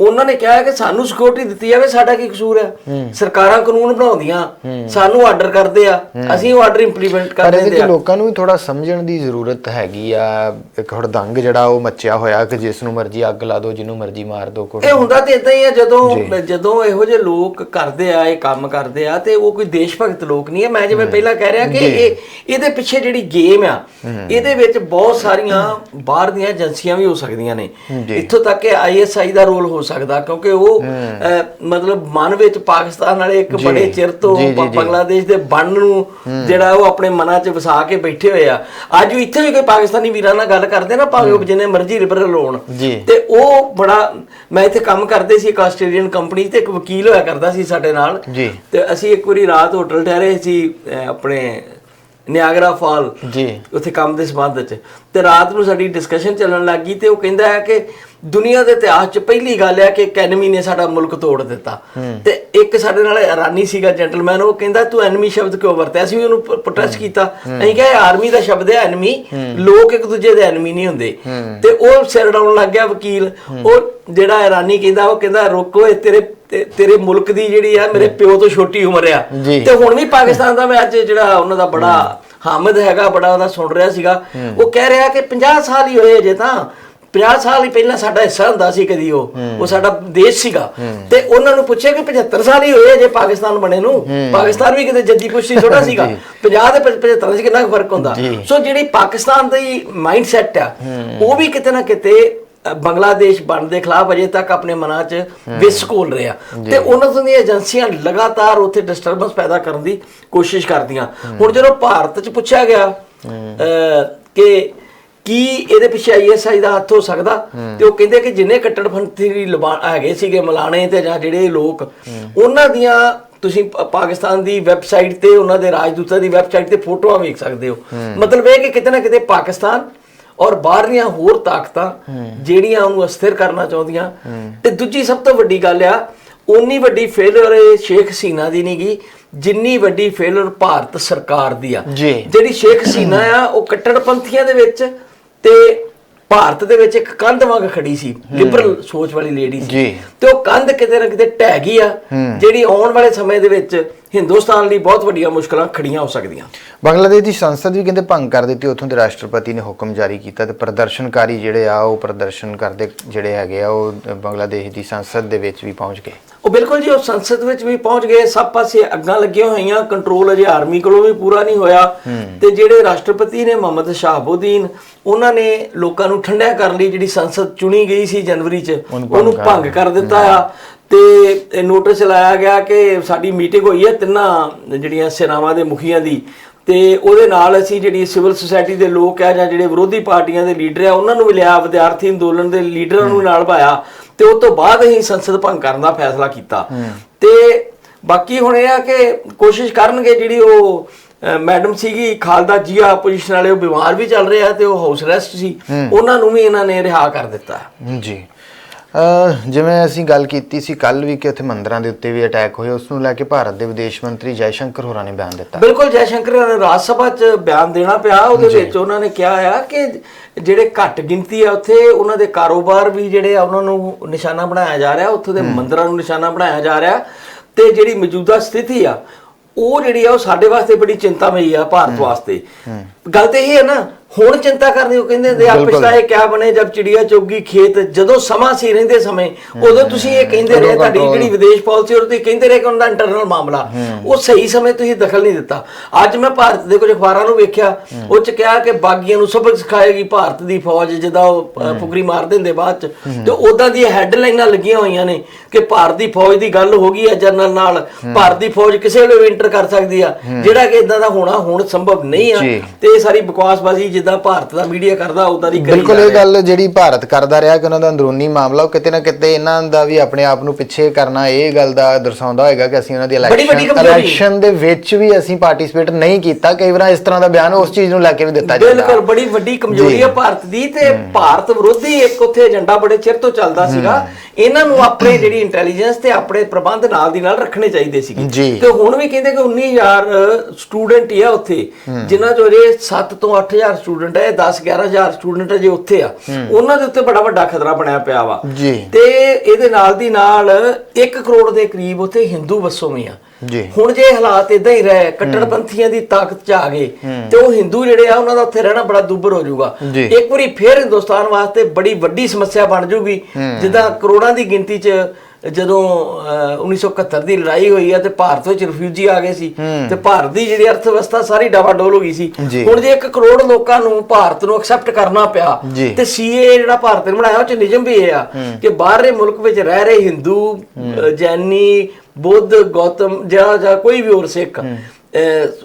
ਉਹਨਾਂ ਨੇ ਕਿਹਾ ਕਿ ਸਾਨੂੰ ਸਿਕਿਉਰਿਟੀ ਦਿੱਤੀ ਜਾਵੇ ਸਾਡਾ ਕੀ ਕਸੂਰ ਹੈ। ਸਰਕਾਰਾਂ ਕਾਨੂੰਨ ਬਣਾਉਂਦੀਆਂ ਸਾਨੂੰ ਆਰਡਰ ਕਰਦੇ ਆ ਅਸੀਂ ਉਹ ਆਰਡਰ ਇੰਪਲੀਮੈਂਟ ਕਰ ਪਰ ਦਿੰਦੇ ਆ। ਲੋਕਾਂ ਨੂੰ ਵੀ ਥੋੜਾ ਸਮਝਣ ਦੀ ਜ਼ਰੂਰਤ ਹੈਗੀ ਆ ਇੱਕ ਹੜਦੰਗ ਜਿਹੜਾ ਉਹ ਮੱਚਿਆ ਹੋਇਆ ਕਿ ਜਿਸ ਨੂੰ ਮਰਜ਼ੀ ਅੱਗ ਲਾ ਦਿਓ ਜਿਹਨੂੰ ਮਰਜ਼ੀ ਮਾਰ ਦਿਓ ਕੋਈ ਇਹ ਹੁੰਦਾ ਤੇ ਇਦਾਂ ਹੀ ਆ ਜਦੋਂ ਜਦੋਂ ਇਹੋ ਜਿਹੇ ਲੋਕ ਕਰਦੇ ਆ ਇਹ ਕੰਮ ਕਰਦੇ ਆ ਤੇ ਉਹ ਕੋਈ ਦੇਸ਼ ਭਗਤ ਲੋਕ ਨਹੀਂ ਹੈ ਮੈਂ ਜਿਵੇਂ ਪਹਿਲਾਂ ਕਹਿ ਰਿਹਾ ਕਿ ਇਹ ਇਹਦੇ ਪਿੱਛੇ ਜਿਹੜੀ ਗੇਮ ਆ ਇਹਦੇ ਵਿੱਚ ਬਹੁਤ ਸਾਰੀਆਂ ਬਾਹਰ ਦੀਆਂ ਏਜੰਸੀਆਂ ਵੀ ਹੋ ਸਕਦੀਆਂ ਨੇ। ਇੱਥੋਂ ਤੱਕ ਕਿ ਆਈਐਸਆਈ ਦਾ ਰੋਲ ਹੋ ਸਕਦਾ ਕਿਉਂਕਿ ਉਹ ਮਤਲਬ ਮਨ ਵਿੱਚ ਪਾਕਿਸਤਾਨ ਵਾਲੇ ਇੱਕ ਬੜੇ ਚਿਰ ਤੋਂ। ਬੰਗਲਾਦੇਸ਼ ਦੇ ਬੰਨ ਨੂੰ ਜਿਹੜਾ ਉਹ ਆਪਣੇ ਮਨਾਂ 'ਚ ਵਸਾ ਕੇ ਬੈਠੇ ਹੋਏ ਆ। ਅੱਜ ਵੀ ਇੱਥੇ ਵੀ ਕੋਈ ਪਾਕਿਸਤਾਨੀ ਵੀਰਾਂ ਨਾਲ ਗੱਲ ਕਰਦੇ ਨਾ ਭਾਵੇਂ ਉਹ ਜਿੰਨੇ ਮਰਜ਼ੀ ਲਿਬਰਲ ਹੋਣ। ਤੇ ਉਹ ਬੜਾ ਮੈਂ ਇੱਥੇ ਕੰਮ ਕਰਦੇ ਸੀ ਇੱਕ ਆਸਟ੍ਰੇਲੀਅਨ ਕੰਪਨੀ ਤੇ ਇੱਕ ਵਕੀਲ ਹੋਇਆ ਕਰਦਾ ਸੀ ਸਾਡੇ ਨਾਲ। ਤੇ ਅਸੀਂ ਇੱਕ ਵਾਰੀ ਰਾਤ ਹੋਟਲ ਠਹਿਰੇ ਸੀ ਆਪਣੇ ਨਿਆਗਰਾ ਫਾਲ ਜੀ। ਉੱਥੇ ਕੰਮ ਦੇ ਸੰਬੰਧ ਵਿੱਚ। ਤੇ ਰਾਤ ਨੂੰ ਸਾਡੀ ਡਿਸਕਸ਼ਨ ਚੱਲਣ ਲੱਗੀ ਤੇ ਉਹ ਕਹਿੰਦਾ ਹੈ ਕਿ ਦੁਨੀਆ ਦੇ ਇਤਿਹਾਸ 'ਚ ਪਹਿਲੀ ਗੱਲ ਹੈ ਕਿ ਇੱਕ ਐਨਮੀ ਨੇ ਸਾਡਾ ਮੁਲਕ ਤੋੜ ਦਿੱਤਾ। ਤੇ ਇੱਕ ਸਾਡੇ ਨਾਲ ਇਰਾਨੀ ਸੀਗਾ ਜੈਂਟਲਮੈਨ ਉਹ ਕਹਿੰਦਾ ਤੂੰ ਐਨਮੀ ਸ਼ਬਦ ਕਿਉਂ ਵਰਤਿਆ? ਸੀ ਉਹਨੂੰ ਪ੍ਰੋਟੈਸਟ ਕੀਤਾ। ਅਸੀਂ ਕਿਹਾ ਆਰਮੀ ਦਾ ਸ਼ਬਦ ਹੈ ਐਨਮੀ ਲੋਕ ਇੱਕ ਦੂਜੇ ਦੇ ਐਨਮੀ ਨਹੀਂ ਹੁੰਦੇ। ਤੇ ਉਹ ਸਿਰ ਡਾਉਣ ਲੱਗ ਗਿਆ ਵਕੀਲ। ਉਹ ਜਿਹੜਾ ਇਰਾਨੀ ਕਹਿੰਦਾ ਉਹ ਕਹਿੰਦਾ ਰੁਕੋ ਇਹ ਤੇਰੇ ਤੇਰੇ ਮੁਲਕ ਦੀ ਜਿਹੜੀ ਆ ਮੇਰੇ ਪਿਓ ਤੋਂ ਛੋਟੀ ਉਮਰ ਆ। ਜੀ। ਤੇ ਹੁਣ ਵੀ ਪਾਕਿਸਤਾਨ ਦਾ ਮੈਂ ਅੱਜ ਜਿਹੜਾ ਉਹਨਾਂ ਦਾ ਬੜਾ ਹਾਮਦ ਹੈਗਾ ਬੜਾ ਉਹਦਾ ਸੁਣ ਰਿਹਾ ਸੀਗਾ। ਉਹ ਕਹਿ ਰਿਹਾ ਕਿ 50 ਸਾਲ ਹੀ ਹੋਏ ਅਜੇ ਤਾਂ। 50 ਸਾਲ ਹੀ ਪਹਿਲਾਂ ਸਾਡਾ ਹਿੱਸਾ ਹੁੰਦਾ ਸੀ ਕਦੀ ਉਹ ਉਹ ਸਾਡਾ ਦੇਸ਼ ਸੀਗਾ। ਤੇ ਉਹਨਾਂ ਨੂੰ ਪੁੱਛਿਆ ਕਿ 75 ਸਾਲ ਹੀ ਹੋਏ ਅਜੇ ਪਾਕਿਸਤਾਨ ਬਣੇ ਨੂੰ। ਪਾਕਿਸਤਾਨ ਵੀ ਕਿਤੇ ਜੱਦੀ ਪੁਸ਼ਤੀ ਥੋੜਾ ਸੀਗਾ। 50 ਤੇ 75 ਚ ਕਿੰਨਾ ਫ਼ਰਕ ਹੁੰਦਾ। ਜੀ। ਸੋ ਜਿਹੜੀ ਪਾਕਿਸਤਾਨ ਦੀ ਮਾਈਂਡ ਸੈਟ ਆ ਉਹ ਵੀ ਕਿਤੇ ਨਾ ਕਿਤੇ ਬੰਗਲਾਦੇਸ਼ ਬਣਨ ਦੇ ਖਿਲਾਫ ਅਜੇ ਤੱਕ ਆਪਣੇ ਮਨਾਂ 'ਚ ਵਿਸ ਘੋਲ ਰਿਹਾ। ਤੇ ਉਹਨਾਂ ਤੋਂ ਦੀਆਂ ਏਜੰਸੀਆਂ ਲਗਾਤਾਰ ਉੱਥੇ ਡਿਸਟਰਬੈਂਸ ਪੈਦਾ ਕਰਨ ਦੀ ਕੋਸ਼ਿਸ਼ ਕਰਦੀਆਂ। ਹੁਣ ਜਦੋਂ ਭਾਰਤ 'ਚ ਪੁੱਛਿਆ ਗਿਆ ਕਿ ਕੀ ਇਹਦੇ ਪਿੱਛੇ ਆਈਐਸਆਈ ਦਾ ਹੱਥ ਹੋ ਸਕਦਾ? ਤੇ ਉਹ ਕਹਿੰਦੇ ਕਿ ਜਿੰਨੇ ਕੱਟੜਪੰਥੀ ਹੈਗੇ ਸੀਗੇ ਮਲਾਣੇ ਤੇ ਜਾਂ ਜਿਹੜੇ ਲੋਕ ਉਹਨਾਂ ਦੀਆਂ ਤੁਸੀਂ ਪਾਕਿਸਤਾਨ ਦੀ ਵੈਬਸਾਈਟ ਤੇ ਉਹਨਾਂ ਦੇ ਰਾਜਦੂਤਾਂ ਦੀ ਵੈਬਸਾਈਟ ਤੇ ਫੋਟੋਆਂ ਵੇਖ ਸਕਦੇ ਹੋ। ਮਤਲਬ ਇਹ ਕਿ ਕਿਤੇ ਨਾ ਕਿਤੇ ਪਾਕਿਸਤਾਨ ਔਰ ਬਾਹਰਲੀਆਂ ਹੋਰ ਤਾਕਤਾਂ ਜਿਹੜੀਆਂ ਉਹਨੂੰ ਅਸਥਿਰ ਕਰਨਾ ਚਾਹੁੰਦੀਆਂ। ਤੇ ਦੂਜੀ ਸਭ ਤੋਂ ਵੱਡੀ ਗੱਲ ਆ ਉਨੀ ਵੱਡੀ ਫੇਲਰ ਸ਼ੇਖ ਹਸੀਨਾ ਦੀ ਨਹੀਂਗੀ ਜਿੰਨੀ ਵੱਡੀ ਫੇਲਰ ਭਾਰਤ ਸਰਕਾਰ ਦੀ ਆ। ਜਿਹੜੀ ਸ਼ੇਖ ਹਸੀਨਾ ਆ ਉਹ ਕੱਟੜਪੰਥੀਆਂ ਦੇ ਵਿੱਚ ਤੇ ਭਾਰਤ ਦੇ ਵਿੱਚ ਇੱਕ ਕੰਧ ਵਾਂਗ ਖੜੀ ਸੀ ਲਿਬਰਲ ਸੋਚ ਵਾਲੀ ਲੇਡੀ ਸੀ। ਤੇ ਉਹ ਕੰਧ ਕਿਤੇ ਨਾ ਕਿਤੇ ਢਹਿ ਗਈ ਆ ਜਿਹੜੀ ਆਉਣ ਵਾਲੇ ਸਮੇਂ ਦੇ ਵਿੱਚ ਹਿੰਦੁਸਤਾਨ ਲਈ ਬਹੁਤ ਵੱਡੀਆਂ ਮੁਸ਼ਕਲਾਂ ਖੜੀਆਂ ਹੋ ਸਕਦੀਆਂ। ਬੰਗਲਾਦੇਸ਼ ਦੀ ਸੰਸਦ ਵੀ ਕਹਿੰਦੇ ਭੰਗ ਕਰ ਦਿੱਤੀ ਉੱਥੋਂ ਦੇ ਰਾਸ਼ਟਰਪਤੀ ਨੇ ਹੁਕਮ ਜਾਰੀ ਕੀਤਾ ਤੇ ਪ੍ਰਦਰਸ਼ਨਕਾਰੀ ਜਿਹੜੇ ਆ ਉਹ ਪ੍ਰਦਰਸ਼ਨ ਕਰਦੇ ਜਿਹੜੇ ਹੈਗੇ ਆ ਉਹ ਬੰਗਲਾਦੇਸ਼ ਦੀ ਸੰਸਦ ਦੇ ਵਿੱਚ ਵੀ ਪਹੁੰਚ ਗਏ। ਉਹ ਬਿਲਕੁਲ ਜੀ ਉਹ ਸੰਸਦ ਵਿੱਚ ਵੀ ਪਹੁੰਚ ਗਏ ਸਭ ਪਾਸੇ ਅੱਗਾਂ ਲੱਗੀਆਂ ਹੋਈਆਂ ਕੰਟਰੋਲ ਅਜੇ ਆਰਮੀ ਕੋਲੋਂ ਵੀ ਪੂਰਾ ਨਹੀਂ ਹੋਇਆ। ਤੇ ਜਿਹੜੇ ਰਾਸ਼ਟਰਪਤੀ ਨੇ ਮੁਹੰਮਦ ਸ਼ਾਹਬੁਦੀਨ ਉਹਨਾਂ ਨੇ ਲੋਕਾਂ ਨੂੰ ਠੰਡਿਆ ਕਰਨ ਲਈ ਜਿਹੜੀ ਸੰਸਦ ਚੁਣੀ ਗਈ ਸੀ ਜਨਵਰੀ 'ਚ ਉਹਨੂੰ ਭੰਗ ਕਰ ਦਿੱਤਾ। ਆ। ਤੇ ਨੋਟਿਸ ਲਾਇਆ ਗਿਆ ਕਿ ਸਾਡੀ ਮੀਟਿੰਗ ਹੋਈ ਹੈ ਤਿੰਨਾਂ ਜਿਹੜੀਆਂ ਸੈਨਾਵਾਂ ਦੇ ਮੁਖੀਆਂ ਦੀ। ਤੇ ਉਹਦੇ ਨਾਲ ਅਸੀਂ ਜਿਹੜੀ ਸਿਵਲ ਸੁਸਾਇਟੀ ਦੇ ਲੋਕ ਆ ਜਾਂ ਜਿਹੜੇ ਵਿਰੋਧੀ ਪਾਰਟੀਆਂ ਦੇ ਲੀਡਰ ਆ ਉਹਨਾਂ ਨੂੰ ਵੀ ਲਿਆ ਵਿਦਿਆਰਥੀ ਅੰਦੋਲਨ ਦੇ ਲੀਡਰਾਂ ਨੂੰ ਨਾਲ ਪਾਇਆ। ਤੇ ਉਸ ਤੋਂ ਬਾਅਦ ਅਸੀਂ ਸੰਸਦ ਭੰਗ ਕਰਨ ਦਾ ਫੈਸਲਾ ਕੀਤਾ। ਤੇ ਬਾਕੀ ਹੁਣ ਇਹ ਆ ਕਿ ਕੋਸ਼ਿਸ਼ ਕਰਨਗੇ ਜਿਹੜੀ ਉਹ ਮੈਡਮ ਸੀਗੀ ਖਾਲਦਾ ਜੀਆ ਆਪੋਜੀਸ਼ਨ ਵਾਲੇ ਉਹ ਬਿਮਾਰ ਵੀ ਚੱਲ ਰਹੇ ਤੇ ਉਹ ਹਾਊਸ ਅਰੈਸਟ ਸੀ। ਉਹਨਾਂ ਨੂੰ ਵੀ ਇਹਨਾਂ ਨੇ ਰਿਹਾ ਕਰ ਦਿੱਤਾ। ਜੀ। ਅਹ ਜਿਵੇਂ ਅਸੀਂ ਗੱਲ ਕੀਤੀ ਸੀ ਕੱਲ ਵੀ ਕਿ ਉੱਥੇ ਮੰਦਰਾਂ ਦੇ ਉੱਤੇ ਵੀ ਅਟੈਕ ਹੋਏ ਉਸ ਨੂੰ ਲੈ ਕੇ ਭਾਰਤ ਦੇ ਵਿਦੇਸ਼ ਮੰਤਰੀ ਜੈ ਸ਼ੰਕਰ ਹੋਰਾਂ ਨੇ ਬਿਆਨ ਦਿੱਤਾ। ਬਿਲਕੁਲ ਜੈ ਸ਼ੰਕਰ ਨੇ ਰਾਜ ਸਭਾ 'ਚ ਬਿਆਨ ਦੇਣਾ ਪਿਆ ਉਹਦੇ ਵਿੱਚ ਉਹਨਾਂ ਨੇ ਕਿਹਾ ਆ ਕਿ ਜਿਹੜੇ ਘੱਟ ਗਿਣਤੀ ਆ ਉੱਥੇ ਉਹਨਾਂ ਦੇ ਕਾਰੋਬਾਰ ਵੀ ਜਿਹੜੇ ਆ ਉਹਨਾਂ ਨੂੰ ਨਿਸ਼ਾਨਾ ਬਣਾਇਆ ਜਾ ਰਿਹਾ ਉੱਥੇ ਦੇ ਮੰਦਰਾਂ ਨੂੰ ਨਿਸ਼ਾਨਾ ਬਣਾਇਆ ਜਾ ਰਿਹਾ ਤੇ ਜਿਹੜੀ ਮੌਜੂਦਾ ਸਥਿਤੀ ਆ ਉਹ ਜਿਹੜੀ ਆ ਉਹ ਸਾਡੇ ਵਾਸਤੇ ਬੜੀ ਚਿੰਤਾਮਈ ਆ ਭਾਰਤ ਵਾਸਤੇ। ਗੱਲ ਤੇ ਇਹ ਹੈ ਨਾ ਹੁਣ ਚਿੰਤਾ ਕਰਨੀ ਉਹ ਕਹਿੰਦੇ ਹੁੰਦੇ ਆ ਬਿਲਕੁਲ। ਪਿਛਲਾ ਇਹ ਕਿਆ ਬਣੇ ਜਦ ਚਿੜੀਆ ਚੋਗੀ ਖੇਤ ਜਦੋਂ ਸਮਾਂ ਸੀ ਰਹਿੰਦੇ ਸਮੇਂ ਉਦੋਂ ਤੁਸੀਂ ਇਹ ਕਹਿੰਦੇ ਰਹੇ ਤੁਹਾਡੀ ਜਿਹੜੀ ਵਿਦੇਸ਼ ਪਾਲਿਸੀ ਉਹ ਤੁਸੀਂ ਕਹਿੰਦੇ ਰਹੇ ਕਿ ਉਹਨਾਂ ਦਾ ਇੰਟਰਨਲ ਮਾਮਲਾ। ਉਹ ਸਹੀ ਸਮੇਂ ਤੁਸੀਂ ਦਖਲ ਨਹੀਂ ਦਿੱਤਾ। ਅੱਜ ਮੈਂ ਭਾਰਤ ਦੇ ਕੁਝ ਅਖਬਾਰਾਂ ਨੂੰ ਵੇਖਿਆ ਉਹ ਚ ਕਿਹਾ ਕਿ ਬਾਗੀਆਂ ਨੂੰ ਸਬਕ ਸਿਖਾਏਗੀ ਭਾਰਤ ਦੀ ਫੌਜ ਜਿੱਦਾਂ ਉਹ ਫੁਕਰੀ ਮਾਰ ਦਿੰਦੇ ਬਾਅਦ ਚ। ਤੇ ਉਦਾਂ ਦੀਆਂ ਹੈਡਲਾਈਨਾਂ ਲੱਗੀਆਂ ਹੋਈਆਂ ਨੇ ਕਿ ਭਾਰਤ ਦੀ ਫੌਜ ਦੀ ਗੱਲ ਹੋ ਗਈ ਹੈ ਜਨਰਲ ਨਾਲ। ਭਾਰਤ ਦੀ ਫੌਜ ਕਿਸੇ ਵੇਲੇ ਵੀ ਇੰਟਰ ਕਰ ਸਕਦੀ ਆ। ਜਿਹੜਾ ਕਿ ਇਦਾਂ ਦਾ ਹੋਣਾ ਹੁਣ ਸੰਭਵ ਨਹੀਂ ਆ। ਤੇ ਇਹ ਸਾਰੀ ਬਕਵਾਸਬਾਜ਼ੀ ਜਿੱਦਾਂ ਭਾਰਤ ਦਾ ਮੀਡੀਆ ਕਰਦਾ ਉਦਾਂ ਦੀ ਕਰੀ ਬਿਲਕੁਲ ਇਹ। ਗੱਲ ਜਿਹੜੀ ਭਾਰਤ ਕਰਦਾ ਰਿਹਾ ਕਿ ਉਹਨਾਂ ਦਾ ਅੰਦਰੂਨੀ ਮਾਮਲਾ ਉਹ ਕਿਤੇ ਨਾ ਕਿਤੇ ਇਹਨਾਂ ਦਾ ਵੀ ਆਪਣੇ ਆਪ ਨੂੰ ਪਿੱਛੇ ਕਰਨਾ ਇਹ ਗੱਲ ਦਾ ਦਰਸਾਉਂਦਾ ਹੋਏਗਾ ਕਿ ਅਸੀਂ ਉਹਨਾਂ ਦੀ ਇਲੈਕਸ਼ਨ ਦੇ ਵਿੱਚ ਵੀ ਅਸੀਂ ਪਾਰਟਿਸਿਪੇਟ ਨਹੀਂ ਕੀਤਾ। ਕਈ ਵਾਰ ਇਸ ਤਰ੍ਹਾਂ ਦਾ ਬਿਆਨ ਉਸ ਚੀਜ਼ ਨੂੰ ਲੈ ਕੇ ਵੀ ਦਿੱਤਾ ਜਾਂਦਾ। ਬਿਲਕੁਲ ਬੜੀ ਵੱਡੀ ਕਮਜ਼ੋਰੀ। ਹੈ ਭਾਰਤ ਦੀ ਤੇ ਭਾਰਤ ਵਿਰੋਧੀ ਇੱਕ ਉੱਥੇ ਏਜੰਡਾ ਬੜੇ ਚਿਰ ਤੋਂ ਚੱਲਦਾ ਸੀਗਾ। ਇਹਨਾਂ ਨੂੰ ਆਪਣੇ ਜਿਹੜੀ ਇੰਟੈਲੀਜੈਂਸ ਤੇ ਆਪਣੇ ਪ੍ਰਬੰਧ ਨਾਲ ਦੀ ਨਾਲ ਰੱਖਣੇ ਚਾਹੀਦੇ। ਸੀਗੇ। ਤੇ ਹੁਣ ਵੀ ਕਹਿੰਦੇ ਕਿ 19000 ਸਟੂਡੈਂਟ ਹੀ ਆ ਉੱਥੇ। ਜਿਨ੍ਹਾਂ ਚੋਂ ਜੇ 7 ਤੋਂ 8000 ਸਟੂਡੈਂਟ ਹੈ 10 11000 ਸਟੂਡੈਂਟ ਜੇ ਉੱਥੇ ਆ। ਉਹਨਾਂ ਦੇ ਉੱਤੇ ਬੜਾ ਵੱਡਾ ਖਤਰਾ ਬਣਿਆ ਪਿਆ ਵਾ। ਤੇ ਇਹਦੇ ਨਾਲ ਦੀ ਨਾਲ 1 ਕਰੋੜ ਦੇ ਕਰੀਬ ਉੱਥੇ ਹਿੰਦੂ ਵਸੋਵੇਂ ਆ। ਜੀ। ਹੁਣ ਜੇ ਹਾਲਾਤ ਇਦਾਂ ਹੀ ਰਹੇ ਕੱਟੜਪੰਥੀਆਂ ਦੀ ਤਾਕਤ ਚ ਆ ਗਏ ਤੇ ਉਹ ਹਿੰਦੂ ਜਿਹੜੇ ਆ ਉਹਨਾਂ ਦਾ ਉੱਥੇ ਰਹਿਣਾ ਬੜਾ ਦੁੱਭਰ ਹੋ ਜਾਊਗਾ। ਇੱਕ ਵਾਰੀ ਫੇਰ ਹਿੰਦੁਸਤਾਨ ਵਾਸਤੇ ਬੜੀ ਵੱਡੀ ਸਮੱਸਿਆ ਬਣ ਜਾਊਗੀ ਜਿੱਦਾਂ ਕਰੋੜਾਂ ਦੀ ਗਿਣਤੀ ਚ ਜਦੋਂ ਅਹ, 1971 ਦੀ ਲੜਾਈ ਹੋਈ ਆ ਤੇ ਭਾਰਤ ਵਿੱਚ ਰਿਫਿਊਜੀ ਆ ਗਏ ਸੀ ਤੇ ਭਾਰਤ ਦੀ ਜਿਹੜੀ ਅਰਥ ਵਿਵਸਥਾ ਸਾਰੀ ਡਾਵਾਡੋਲ ਹੋ ਗਈ ਸੀ। ਹੁਣ ਜੇ 1 ਕਰੋੜ ਲੋਕਾਂ ਨੂੰ ਭਾਰਤ ਨੂੰ ਐਕਸੈਪਟ ਕਰਨਾ ਪਿਆ। ਤੇ ਸੀਏ ਜਿਹੜਾ ਭਾਰਤ ਨੇ ਬਣਾਇਆ ਉਹ ਚ ਨਿਯਮ ਵੀ ਇਹ ਆ ਕਿ ਬਾਹਰਲੇ ਮੁਲਕ ਵਿੱਚ ਰਹਿ ਰਹੇ ਹਿੰਦੂ ਜੈਨੀ ਬੁੱਧ ਗੌਤਮ ਜਾਂ ਜਾਂ ਕੋਈ ਵੀ ਹੋਰ ਸਿੱਖ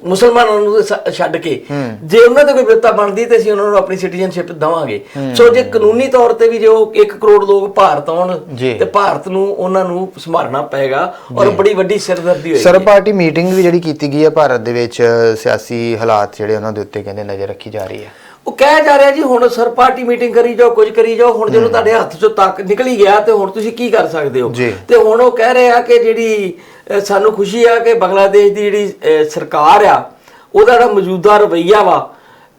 ਮੁਸਲਮਾਨਾਂ ਨੂੰ ਛੱਡ ਕੇ। ਜੇ ਉਹਨਾਂ ਤੇ ਕੋਈ ਵਿਵਸਥਾ ਬਣਦੀ ਤੇ ਅਸੀਂ ਉਹਨਾਂ ਨੂੰ ਆਪਣੀ ਸਿਟੀਜ਼ਨਸ਼ਿਪ ਦਵਾਂਗੇ। ਸੋ ਜੇ ਕਾਨੂੰਨੀ ਤੌਰ ਤੇ ਵੀ ਜੋ 1 ਕਰੋੜ ਲੋਕ ਭਾਰਤ ਆਉਣ। ਤੇ ਭਾਰਤ ਨੂੰ ਉਹਨਾਂ ਨੂੰ ਸੰਭਾਲਣਾ ਪਏਗਾ ਔਰ ਬੜੀ ਵੱਡੀ ਸਿਰਦਰਦੀ ਹੋਏਗੀ। ਸਰਬ ਪਾਰਟੀ ਮੀਟਿੰਗ ਵੀ ਜਿਹੜੀ ਕੀਤੀ ਗਈ ਹੈ ਭਾਰਤ ਦੇ ਵਿੱਚ ਸਿਆਸੀ ਹਾਲਾਤ ਜਿਹੜੇ ਉਹਨਾਂ ਦੇ ਉੱਤੇ ਕਹਿੰਦੇ ਨਜ਼ਰ ਰੱਖੀ ਜਾ ਰਹੀ ਹੈ। ਉਹ ਕਹਿ ਜਾ ਰਿਹਾ ਜੀ ਹੁਣ ਸਰ ਪਾਰਟੀ ਮੀਟਿੰਗ ਕਰੀ ਜਾਓ ਕੁਝ ਕਰੀ ਜਾਓ ਹੁਣ ਜਦੋਂ ਤੁਹਾਡੇ ਹੱਥ ਚੋਂ ਤੱਕ ਨਿਕਲ ਗਿਆ ਤੇ ਹੁਣ ਤੁਸੀਂ ਕੀ ਕਰ ਸਕਦੇ ਹੋ। ਤੇ ਹੁਣ ਉਹ ਕਹਿ ਰਹੇ ਕਿ ਜਿਹੜੀ ਸਾਨੂੰ ਖੁਸ਼ੀ ਆ ਕਿ ਬੰਗਲਾਦੇਸ਼ ਦੀ ਜਿਹੜੀ ਸਰਕਾਰ ਆ ਉਹਦਾ ਜਿਹੜਾ ਮੌਜੂਦਾ ਰਵੱਈਆ ਵਾ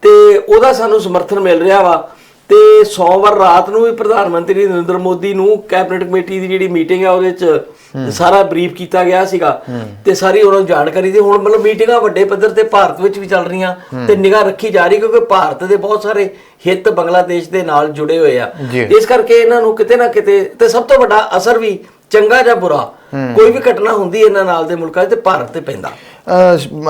ਤੇ ਉਹਦਾ ਸਾਨੂੰ ਸਮਰਥਨ ਮਿਲ ਰਿਹਾ ਵਾ ਤੇ ਸੋਮਵਾਰ ਰਾਤ ਨੂੰ ਵੀ ਪ੍ਰਧਾਨ ਮੰਤਰੀ ਨਰਿੰਦਰ ਮੋਦੀ ਨੂੰ ਕੈਬਨਿਟ ਕਮੇਟੀ ਦੀ ਜਿਹੜੀ ਮੀਟਿੰਗ ਆ ਉਹਦੇ ਚ ਸਾਰਾ ਬਰੀਫ ਕੀਤਾ ਗਿਆ ਸੀਗਾ ਤੇ ਸਾਰੀ ਉਹਨਾਂ ਨੂੰ ਜਾਣਕਾਰੀ ਦੀ ਹੁਣ ਮਤਲਬ ਮੀਟਿੰਗਾਂ ਵੱਡੇ ਪੱਧਰ ਤੇ ਭਾਰਤ ਵਿੱਚ ਵੀ ਚੱਲ ਰਹੀਆਂ ਤੇ ਨਿਗਾਹ ਰੱਖੀ ਜਾ ਰਹੀ ਕਿਉਂਕਿ ਭਾਰਤ ਦੇ ਬਹੁਤ ਸਾਰੇ ਹਿੱਤ ਬੰਗਲਾਦੇਸ਼ ਦੇ ਨਾਲ ਜੁੜੇ ਹੋਏ ਆ। ਇਸ ਕਰਕੇ ਇਹਨਾਂ ਨੂੰ ਕਿਤੇ ਨਾ ਕਿਤੇ ਤੇ ਸਭ ਤੋਂ ਵੱਡਾ ਅਸਰ ਵੀ ਚੰਗਾ ਜਾਂ ਬੁਰਾ ਕੋਈ ਵੀ ਘਟਨਾ ਹੁੰਦੀ ਇਹਨਾਂ ਨਾਲ ਦੇ ਮੁਲਕਾਂ 'ਚ ਤੇ ਭਾਰਤ ਤੇ ਪੈਂਦਾ।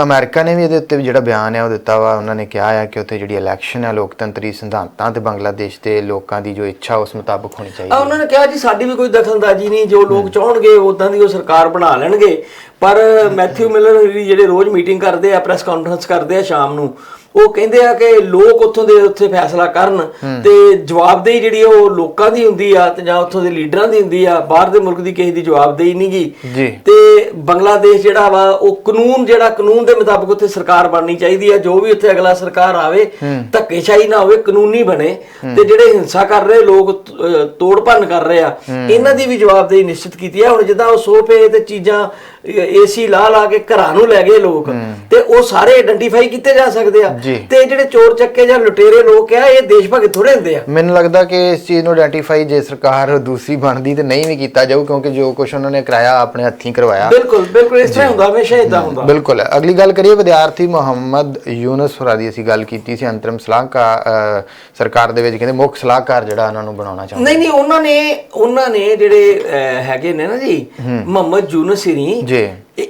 ਅਮਰੀਕਾ ਨੇ ਵੀ ਇਹਦੇ ਉੱਤੇ ਜਿਹੜਾ ਬਿਆਨ ਹੈ ਉਹ ਦਿੱਤਾ ਵਾ ਉਹਨਾਂ ਨੇ ਕਿਹਾ ਹੈ ਕਿ ਉੱਥੇ ਜਿਹੜੀ ਇਲੈਕਸ਼ਨ ਹੈ ਲੋਕਤੰਤਰੀ ਸਿਧਾਂਤਾਂ ਤੇ ਬੰਗਲਾਦੇਸ਼ ਦੇ ਲੋਕਾਂ ਦੀ ਜੋ ਇੱਛਾ ਉਸ ਮੁਤਾਬਕ ਹੋਣੀ ਚਾਹੀਦੀ ਆ ਹੈ ਉਹਨਾਂ ਨੇ ਕਿਹਾ ਜੀ ਸਾਡੀ ਵੀ ਕੋਈ ਦਖਲਅੰਦਾਜ਼ੀ ਨਹੀਂ ਜੋ ਲੋਕ ਚਾਹਣਗੇ ਉਦਾਂ ਦੀ ਉਹ ਸਰਕਾਰ ਬਣਾ ਲੈਣਗੇ। ਪਰ ਮੈਥਿਊ ਮਿਲਰ ਹੋਰੀ ਜਿਹੜੇ ਰੋਜ਼ ਮੀਟਿੰਗ ਕਰਦੇ ਆ ਪ੍ਰੈਸ ਕਾਨਫਰੰਸ ਕਰਦੇ ਆ ਸ਼ਾਮ ਨੂੰ ਉਹ ਕਹਿੰਦੇ ਆ ਕਿ ਲੋਕ ਉੱਥੋਂ ਦੇ ਉੱਥੇ ਫੈਸਲਾ ਕਰਨ ਤੇ ਜਵਾਬਦੇਹੀ ਜਿਹੜੀ ਉਹ ਲੋਕਾਂ ਦੀ ਹੁੰਦੀ ਆ ਤੇ ਜਾਂ ਉੱਥੋਂ ਦੇ ਲੀਡਰਾਂ ਦੀ ਹੁੰਦੀ ਆ ਬਾਹਰ ਦੇ ਮੁਲਕ ਦੀ ਕਿਸੇ ਦੀ ਜਵਾਬਦੇਹੀ ਨਹੀਂਗੀ ਜੀ। ਤੇ ਬੰਗਲਾਦੇਸ਼ ਜਿਹੜਾ ਵਾ ਉਹ ਕਾਨੂੰਨ ਜਿਹੜਾ ਕਾਨੂੰਨ ਦੇ ਮੁਤਾਬਕ ਉੱਥੇ ਸਰਕਾਰ ਬਣਨੀ ਚਾਹੀਦੀ ਹੈ ਜੋ ਵੀ ਉੱਥੇ ਅਗਲਾ ਸਰਕਾਰ ਆਵੇ ਧੱਕੇਸ਼ਾਹੀ ਨਾ ਹੋਵੇ ਕਾਨੂੰਨੀ ਬਣੇ। ਤੇ ਜਿਹੜੇ ਹਿੰਸਾ ਕਰ ਰਹੇ ਲੋਕ ਅਹ, ਤੋੜ ਭੰਨ ਕਰ ਰਹੇ ਆ ਇਹਨਾਂ ਦੀ ਵੀ ਜਵਾਬਦੇਹੀ ਨਿਸ਼ਚਿਤ ਕੀਤੀ ਹੈ ਹੁਣ ਜਿੱਦਾਂ ਉਹ ਸੋਫੇ ਤੇ ਚੀਜ਼ਾਂ ਏਸੀ ਲਾ ਲਾ ਕੇ ਘਰਾਂ ਨੂੰ ਲੈ ਗਏ ਲੋਕ। ਤੇ ਉਹ ਸਾਰੇ ਆਇਡੈਂਟੀਫਾਈ ਕੀਤੇ ਜਾ ਸਕਦੇ ਆ। ਤੇ ਜਿਹੜੇ ਚੋਰ ਚੱਕੇ ਜਾਂ ਲੁਟੇਰੇ ਲੋਕ ਆ ਇਹ ਦੇਸ਼ ਭਗਤ ਥੋੜੇ ਹੁੰਦੇ ਆ। ਮੈਨੂੰ ਲੱਗਦਾ ਕਿ ਇਸ ਚੀਜ਼ ਨੂੰ ਆਇਡੈਂਟੀਫਾਈ ਜੇ ਸਰਕਾਰ ਦੂਸਰੀ ਬਣਦੀ ਤੇ ਨਹੀਂ ਵੀ ਕੀਤਾ ਜਾਊ ਕਿਉਂਕਿ ਜੋ ਕੁਝ ਉਹਨਾਂ ਨੇ ਕਰਾਇਆ ਆਪਣੇ ਹੱਥੀਂ ਕਰਵਾਇਆ। ਬਿਲਕੁਲ ਬਿਲਕੁਲ ਇਸ ਤਰ੍ਹਾਂ ਹੁੰਦਾ ਹਮੇਸ਼ਾ ਇਦਾਂ ਹੁੰਦਾ। ਬਿਲਕੁਲ। ਅਗਲੀ ਗੱਲ ਕਰੀਏ ਵਿਦਿਆਰਥੀ ਮੁਹੰਮਦ ਯੂਨਸ ਦੀ ਅਸੀਂ ਗੱਲ ਕੀਤੀ ਸੀ ਅੰਤਰਮ ਸਲਾਹਕਾਰ ਸਰਕਾਰ ਦੇ ਵਿੱਚ ਕਹਿੰਦੇ ਮੁੱਖ ਸਲਾਹਕਾਰ ਜਿਹੜਾ ਉਹਨਾਂ ਨੂੰ ਬਣਾਉਣਾ ਚਾਹੁੰਦੇ ਨਹੀਂ ਨਹੀਂ ਉਹਨਾਂ ਨੇ ਉਹਨਾਂ ਨੇ ਜਿਹੜੇ ਹੈਗੇ ਨੇ ਨਾ ਜੀ ਮੁਹੰਮਦ ਯੂਨਸਰੀ ਜੀ।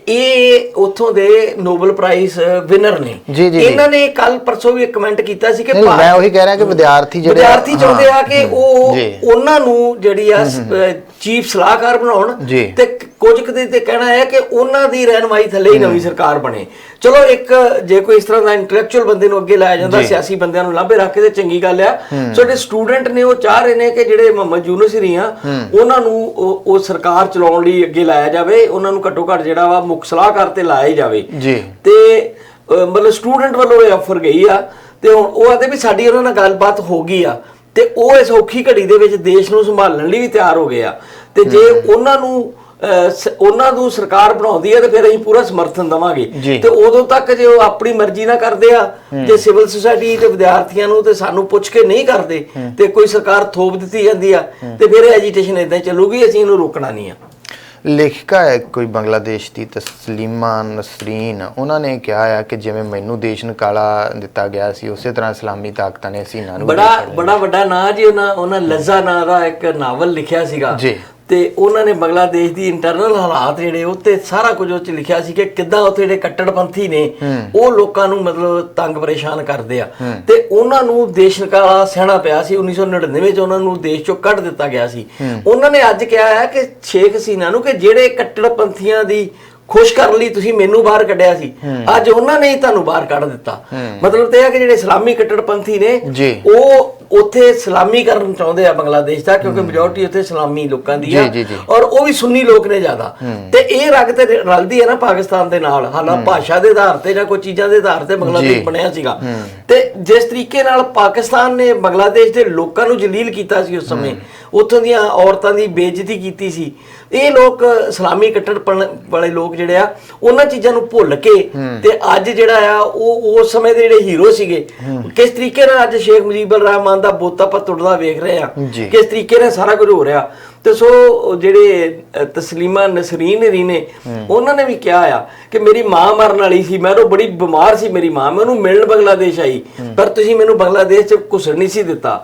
ਇਹ- ਉਥੋਂ ਦੇ ਨੋਬਲ ਪ੍ਰਾਈਜ਼ ਵਿਨਰ ਨੇ। ਇਹਨਾਂ ਨੇ ਕੱਲ ਪਰਸੋਂ ਵੀ ਇੱਕ ਕਮੈਂਟ ਕੀਤਾ ਸੀ ਕਿ ਮੈਂ ਉਹੀ ਕਹਿ ਰਿਹਾ ਕਿ ਵਿਦਿਆਰਥੀ ਜਿਹੜੇ ਵਿਦਿਆਰਥੀ ਚਾਹੁੰਦੇ ਆ ਕਿ ਉਹ। ਉਹਨਾਂ ਨੂੰ ਜਿਹੜੀ ਆ ਚੀਫ ਸਲਾਹਕਾਰ ਬਣਾਉਣ। ਤੇ ਕੁਝ ਕੁ ਦੇ ਤੇ ਕਹਿਣਾ ਹੈ ਕਿ ਉਹਨਾਂ ਦੀ ਰਹਿਨਮਾਈ ਥੱਲੇ ਹੀ ਨਵੀਂ ਸਰਕਾਰ ਬਣੇ। ਚਲੋ ਇੱਕ ਜੇ ਕੋਈ ਇਸ ਤਰ੍ਹਾਂ ਦਾ ਇੰਟੈਲੈਕਚੁਅਲ ਬੰਦੇ ਨੂੰ ਅੱਗੇ ਲਾਇਆ ਜਾਂਦਾ ਸਿਆਸੀ ਬੰਦਿਆਂ ਨੂੰ ਲਾਂਭੇ ਰੱਖ ਕੇ ਤੇ ਚੰਗੀ ਗੱਲ ਆ। ਸੋ ਜਿਹੜੇ ਸਟੂਡੈਂਟ ਨੇ ਉਹ ਚਾਹ ਰਹੇ ਨੇ ਕਿ ਜਿਹੜੇ ਮੁਹੰਮਦ ਯੂਨਸਰੀ ਆ ਉਹਨਾਂ ਨੂੰ ਉਹ ਸਰਕਾਰ ਚਲਾਉਣ ਲਈ ਅੱਗੇ ਲਾਇਆ ਜਾਵੇ ਉਹਨਾਂ ਨੂੰ ਘੱਟੋ ਘੱਟ ਜਿਹੜਾ ਵਾ ਮੁੱਖ ਸਲਾਹਕਾਰ ਤੇ ਲਾਇਆ ਹੀ ਜਾਵੇ। ਜੀ। ਤੇ ਮਤਲਬ ਸਟੂਡੈਂਟ ਵੱਲੋਂ ਇਹ ਆਫਰ ਗਈ ਆ ਤੇ ਹੁਣ ਉਹ ਆਦੇ ਵੀ ਸਾਡੀ ਉਹਨਾਂ ਨਾਲ ਗੱਲਬਾਤ ਹੋ ਗਈ ਆ ਤੇ ਉਹ ਇਸ ਔਖੀ ਘੜੀ ਦੇ ਵਿੱਚ ਦੇਸ਼ ਨੂੰ ਸੰਭਾਲਣ ਲਈ ਵੀ ਤਿਆਰ ਹੋ ਗਏ ਆ। ਤੇ ਜੇ ਉਹਨਾਂ ਨੂੰ ਉਹਨਾਂ ਨੂੰ ਸਰਕਾਰ ਬਣਾਉਂਦੀ ਹੈ ਤੇ ਫਿਰ ਅਸੀਂ ਪੂਰਾ ਸਮਰਥਨ। ਦਵਾਂਗੇ ਤੇ ਉਦੋਂ ਤੱਕ ਜੇ ਉਹ ਆਪਣੀ ਮਰਜ਼ੀ ਨਾਲ ਕਰਦੇ ਆ ਜੇ ਸਿਵਲ ਸੁਸਾਇਟੀ ਤੇ ਵਿਦਿਆਰਥੀਆਂ ਨੂੰ ਤੇ ਸਾਨੂੰ ਪੁੱਛ ਕੇ ਨਹੀਂ ਕਰਦੇ ਤੇ ਕੋਈ ਸਰਕਾਰ ਥੋਪ ਦਿੱਤੀ ਜਾਂਦੀ ਆ ਤੇ ਫਿਰ ਐਜੀਟੇਸ਼ਨ ਇਦਾਂ ਚੱਲੂਗੀ ਅਸੀਂ ਇਹਨੂੰ ਰੋਕਣਾ ਨਹੀਂ ਆ ਲੇਖਿਕਾ ਹੈ ਕੋਈ ਬੰਗਲਾਦੇਸ਼ ਦੀ ਤਸਲੀਮਾ ਨਸਰੀਨ ਉਹਨਾਂ ਨੇ ਕਿਹਾ ਹੈ ਕਿ ਜਿਵੇਂ ਮੈਨੂੰ ਦੇਸ਼ ਨਿਕਾਲਾ ਦਿੱਤਾ ਗਿਆ ਸੀ ਉਸੇ ਤਰ੍ਹਾਂ ਇਸਲਾਮੀ ਤਾਕਤਾਂ ਨੇ ਸੀਨਾ ਨੂੰ ਵੀ ਬੜਾ। ਬੜਾ ਵੱਡਾ ਨਾਂ ਜੀ ਉਹਨਾਂ ਉਹਨਾਂ ਲੱਜ਼ਾ ਨਾਂ ਦਾ ਇੱਕ ਨਾਵਲ ਲਿਖਿਆ ਸੀਗਾ। ਤੇ ਉਹਨਾਂ ਨੇ ਬੰਗਲਾਦੇਸ਼ ਦੀ ਇੰਟਰਨਲ ਹਾਲਾਤ ਜਿਹੜੇ ਉੱਤੇ ਸਾਰਾ ਕੁਝ ਉਹ ਚ ਲਿਖਿਆ ਸੀ ਕਿ ਕਿੱਦਾਂ ਉੱਥੇ ਜਿਹੜੇ ਕੱਟੜਪੰਥੀ ਨੇ ਉਹ ਲੋਕਾਂ ਨੂੰ ਮਤਲਬ ਤੰਗ ਪਰੇਸ਼ਾਨ ਕਰਦੇ ਆ। ਤੇ ਉਹਨਾਂ ਨੂੰ ਦੇਸ਼ ਨਿਕਾਲਾ ਸਹਿਣਾ ਪਿਆ ਸੀ 1999 ਚ ਉਹਨਾਂ ਨੂੰ ਦੇਸ਼ ਚੋਂ ਕੱਢ ਦਿੱਤਾ ਗਿਆ ਸੀ। ਉਹਨਾਂ ਨੇ ਅੱਜ ਕਿਹਾ ਹੈ ਕਿ ਸ਼ੇਖ ਹਸੀਨਾ ਨੂੰ ਕਿ ਜਿਹੜੇ ਕੱਟੜਪੰਥੀਆਂ ਦੀ ਖੁਸ਼ ਕਰਨ ਲਈ ਤੁਸੀਂ ਮੈਨੂੰ ਬਾਹਰ ਕੱਢਿਆ ਸੀ ਅੱਜ ਉਹਨਾਂ ਨੇ ਹੀ ਤੁਹਾਨੂੰ ਬਾਹਰ ਕੱਢ ਦਿੱਤਾ। ਮਤਲਬ ਤੇ ਹੈ ਕਿ ਜਿਹੜੇ ਇਸਲਾਮੀ ਕੱਟੜਪੰਥੀ ਨੇ। ਉਹ ਉੱਥੇ ਸਲਾਮੀ ਕਰਨ ਚਾਹੁੰਦੇ ਆ ਬੰਗਲਾਦੇਸ਼ ਦਾ ਕਿਉਂਕਿ ਮੈਜੋਰਟੀ ਉੱਥੇ ਸਲਾਮੀ ਲੋਕਾਂ ਦੀ ਆ। ਔਰ ਉਹ ਵੀ ਸੁੰਨੀ ਲੋਕ ਨੇ ਜ਼ਿਆਦਾ। ਤੇ ਇਹ ਰਗ ਤੇ ਰਲਦੀ ਹੈ ਨਾ ਪਾਕਿਸਤਾਨ ਦੇ ਨਾਲ। ਹਾਲਾਂ ਭਾਸ਼ਾ ਦੇ ਆਧਾਰ ਤੇ ਜਾਂ ਕੋਈ ਚੀਜ਼ਾਂ ਦੇ ਆਧਾਰ ਤੇ। ਬੰਗਲਾਦੇਸ਼ ਬਣਿਆ ਸੀਗਾ। ਤੇ ਜਿਸ ਤਰੀਕੇ ਨਾਲ ਪਾਕਿਸਤਾਨ ਨੇ ਬੰਗਲਾਦੇਸ਼ ਦੇ ਲੋਕਾਂ ਨੂੰ ਜਲੀਲ ਕੀਤਾ ਸੀ ਉਸ ਸਮੇਂ ਉੱਥੋਂ ਦੀਆਂ ਔਰਤਾਂ ਦੀ ਬੇਇੱਜ਼ਤੀ ਕੀਤੀ ਸੀ। ਇਹ ਲੋਕ ਇਸਲਾਮੀ ਕੱਟੜਪਣ ਵਾਲੇ ਲੋਕ ਜਿਹੜੇ ਆ ਉਹਨਾਂ ਚੀਜ਼ਾਂ ਨੂੰ ਭੁੱਲ ਕੇ ਤੇ ਅੱਜ ਜਿਹੜਾ ਆ ਉਹ ਉਸ ਸਮੇਂ ਦੇ ਜਿਹੜੇ ਹੀਰੋ ਸੀਗੇ ਕਿਸ ਤਰੀਕੇ ਨਾਲ ਅੱਜ ਸ਼ੇਖ ਮੁਜੀਬੁਰ ਰਹਿਮਾਨ ਦਾ ਬੋਤਾ ਪਾ ਟੁੱਟਦਾ ਵੇਖ ਰਹੇ ਆ। ਕਿਸ ਤਰੀਕੇ ਨਾਲ ਸਾਰਾ ਕੁਝ ਹੋ ਰਿਹਾ ਤੇ ਸੋ ਜਿਹੜੇ ਤਸਲੀਮਾ ਨਸਰੀਨ ਰੀ ਨੇ ਉਹਨਾਂ ਨੇ ਵੀ ਕਿਹਾ ਆ ਕਿ ਮੇਰੀ ਮਾਂ ਮਰਨ ਵਾਲੀ ਸੀ ਮੈਂ ਉਹ ਬੜੀ ਬਿਮਾਰ ਸੀ ਮੇਰੀ ਮਾਂ ਮੈਂ ਉਹਨੂੰ ਮਿਲਣ ਬੰਗਲਾਦੇਸ਼ ਆਈ ਪਰ ਤੁਸੀਂ ਮੈਨੂੰ ਬੰਗਲਾਦੇਸ਼ ਚ ਘੁਸਣ ਨਹੀਂ ਸੀ ਦਿੱਤਾ।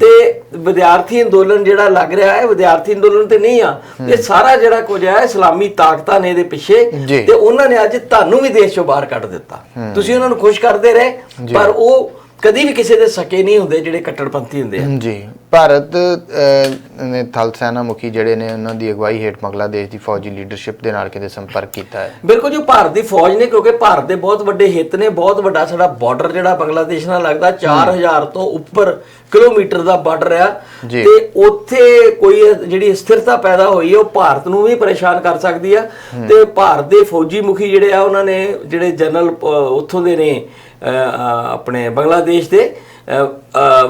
ਤੇ ਵਿਦਿਆਰਥੀ ਅੰਦੋਲਨ ਜਿਹੜਾ ਲੱਗ ਰਿਹਾ ਹੈ ਵਿਦਿਆਰਥੀ ਅੰਦੋਲਨ ਤੇ ਨਹੀਂ ਆ ਇਹ ਸਾਰਾ ਜਿਹੜਾ ਕੁਝ ਹੈ ਇਸਲਾਮੀ ਤਾਕਤਾਂ ਨੇ ਇਹਦੇ ਪਿੱਛੇ। ਤੇ ਉਹਨਾਂ ਨੇ ਅੱਜ ਤੁਹਾਨੂੰ ਵੀ ਦੇਸ਼ ਚੋਂ ਬਾਹਰ ਕੱਢ ਦਿੱਤਾ। ਤੁਸੀਂ ਉਹਨਾਂ ਨੂੰ ਖੁਸ਼ ਕਰਦੇ ਰਹੇ ਪਰ ਉਹ ਕਦੀ ਵੀ ਕਿਸੇ ਦੇ ਸਕੇ ਨਹੀਂ ਹੁੰਦੇ ਜਿਹੜੇ ਕੱਟੜਪੰਥੀ ਹੁੰਦੇ ਆ। ਜੀ। ਭਾਰਤ ਨੇ ਥਲ ਸੈਨਾ ਮੁਖੀ ਜਿਹੜੇ ਨੇ ਉਹਨਾਂ ਦੀ ਅਗਵਾਈ ਹੇਠ ਬੰਗਲਾਦੇਸ਼ ਦੀ ਫੌਜੀ ਲੀਡਰਸ਼ਿਪ ਦੇ ਨਾਲ ਕਿਤੇ ਸੰਪਰਕ ਕੀਤਾ ਹੈ? ਬਿਲਕੁਲ ਜੋ ਭਾਰਤ ਦੀ ਫੌਜ ਨੇ ਕਿਉਂਕਿ ਭਾਰਤ ਦੇ ਬਹੁਤ ਵੱਡੇ ਹਿੱਤ ਨੇ ਬਹੁਤ ਵੱਡਾ ਸਾਡਾ ਬਾਰਡਰ ਜਿਹੜਾ ਬੰਗਲਾਦੇਸ਼ ਨਾਲ ਲੱਗਦਾ 4000 ਤੋਂ ਉੱਪਰ ਕਿਲੋਮੀਟਰ ਦਾ ਬਾਰਡਰ ਆ। ਤੇ ਉੱਥੇ ਕੋਈ ਜਿਹੜੀ ਸਥਿਰਤਾ ਪੈਦਾ ਹੋਈ ਹੈ ਉਹ ਭਾਰਤ ਨੂੰ ਵੀ ਪਰੇਸ਼ਾਨ ਕਰ ਸਕਦੀ ਆ। ਤੇ ਭਾਰਤ ਦੇ ਫੌਜੀ ਮੁਖੀ ਜਿਹੜੇ ਆ ਉਹਨਾਂ ਨੇ ਜਿਹੜੇ ਜਨਰਲ ਉੱਥੋਂ ਦੇ ਨੇ ਆਪਣੇ ਬੰਗਲਾਦੇਸ਼ ਦੇ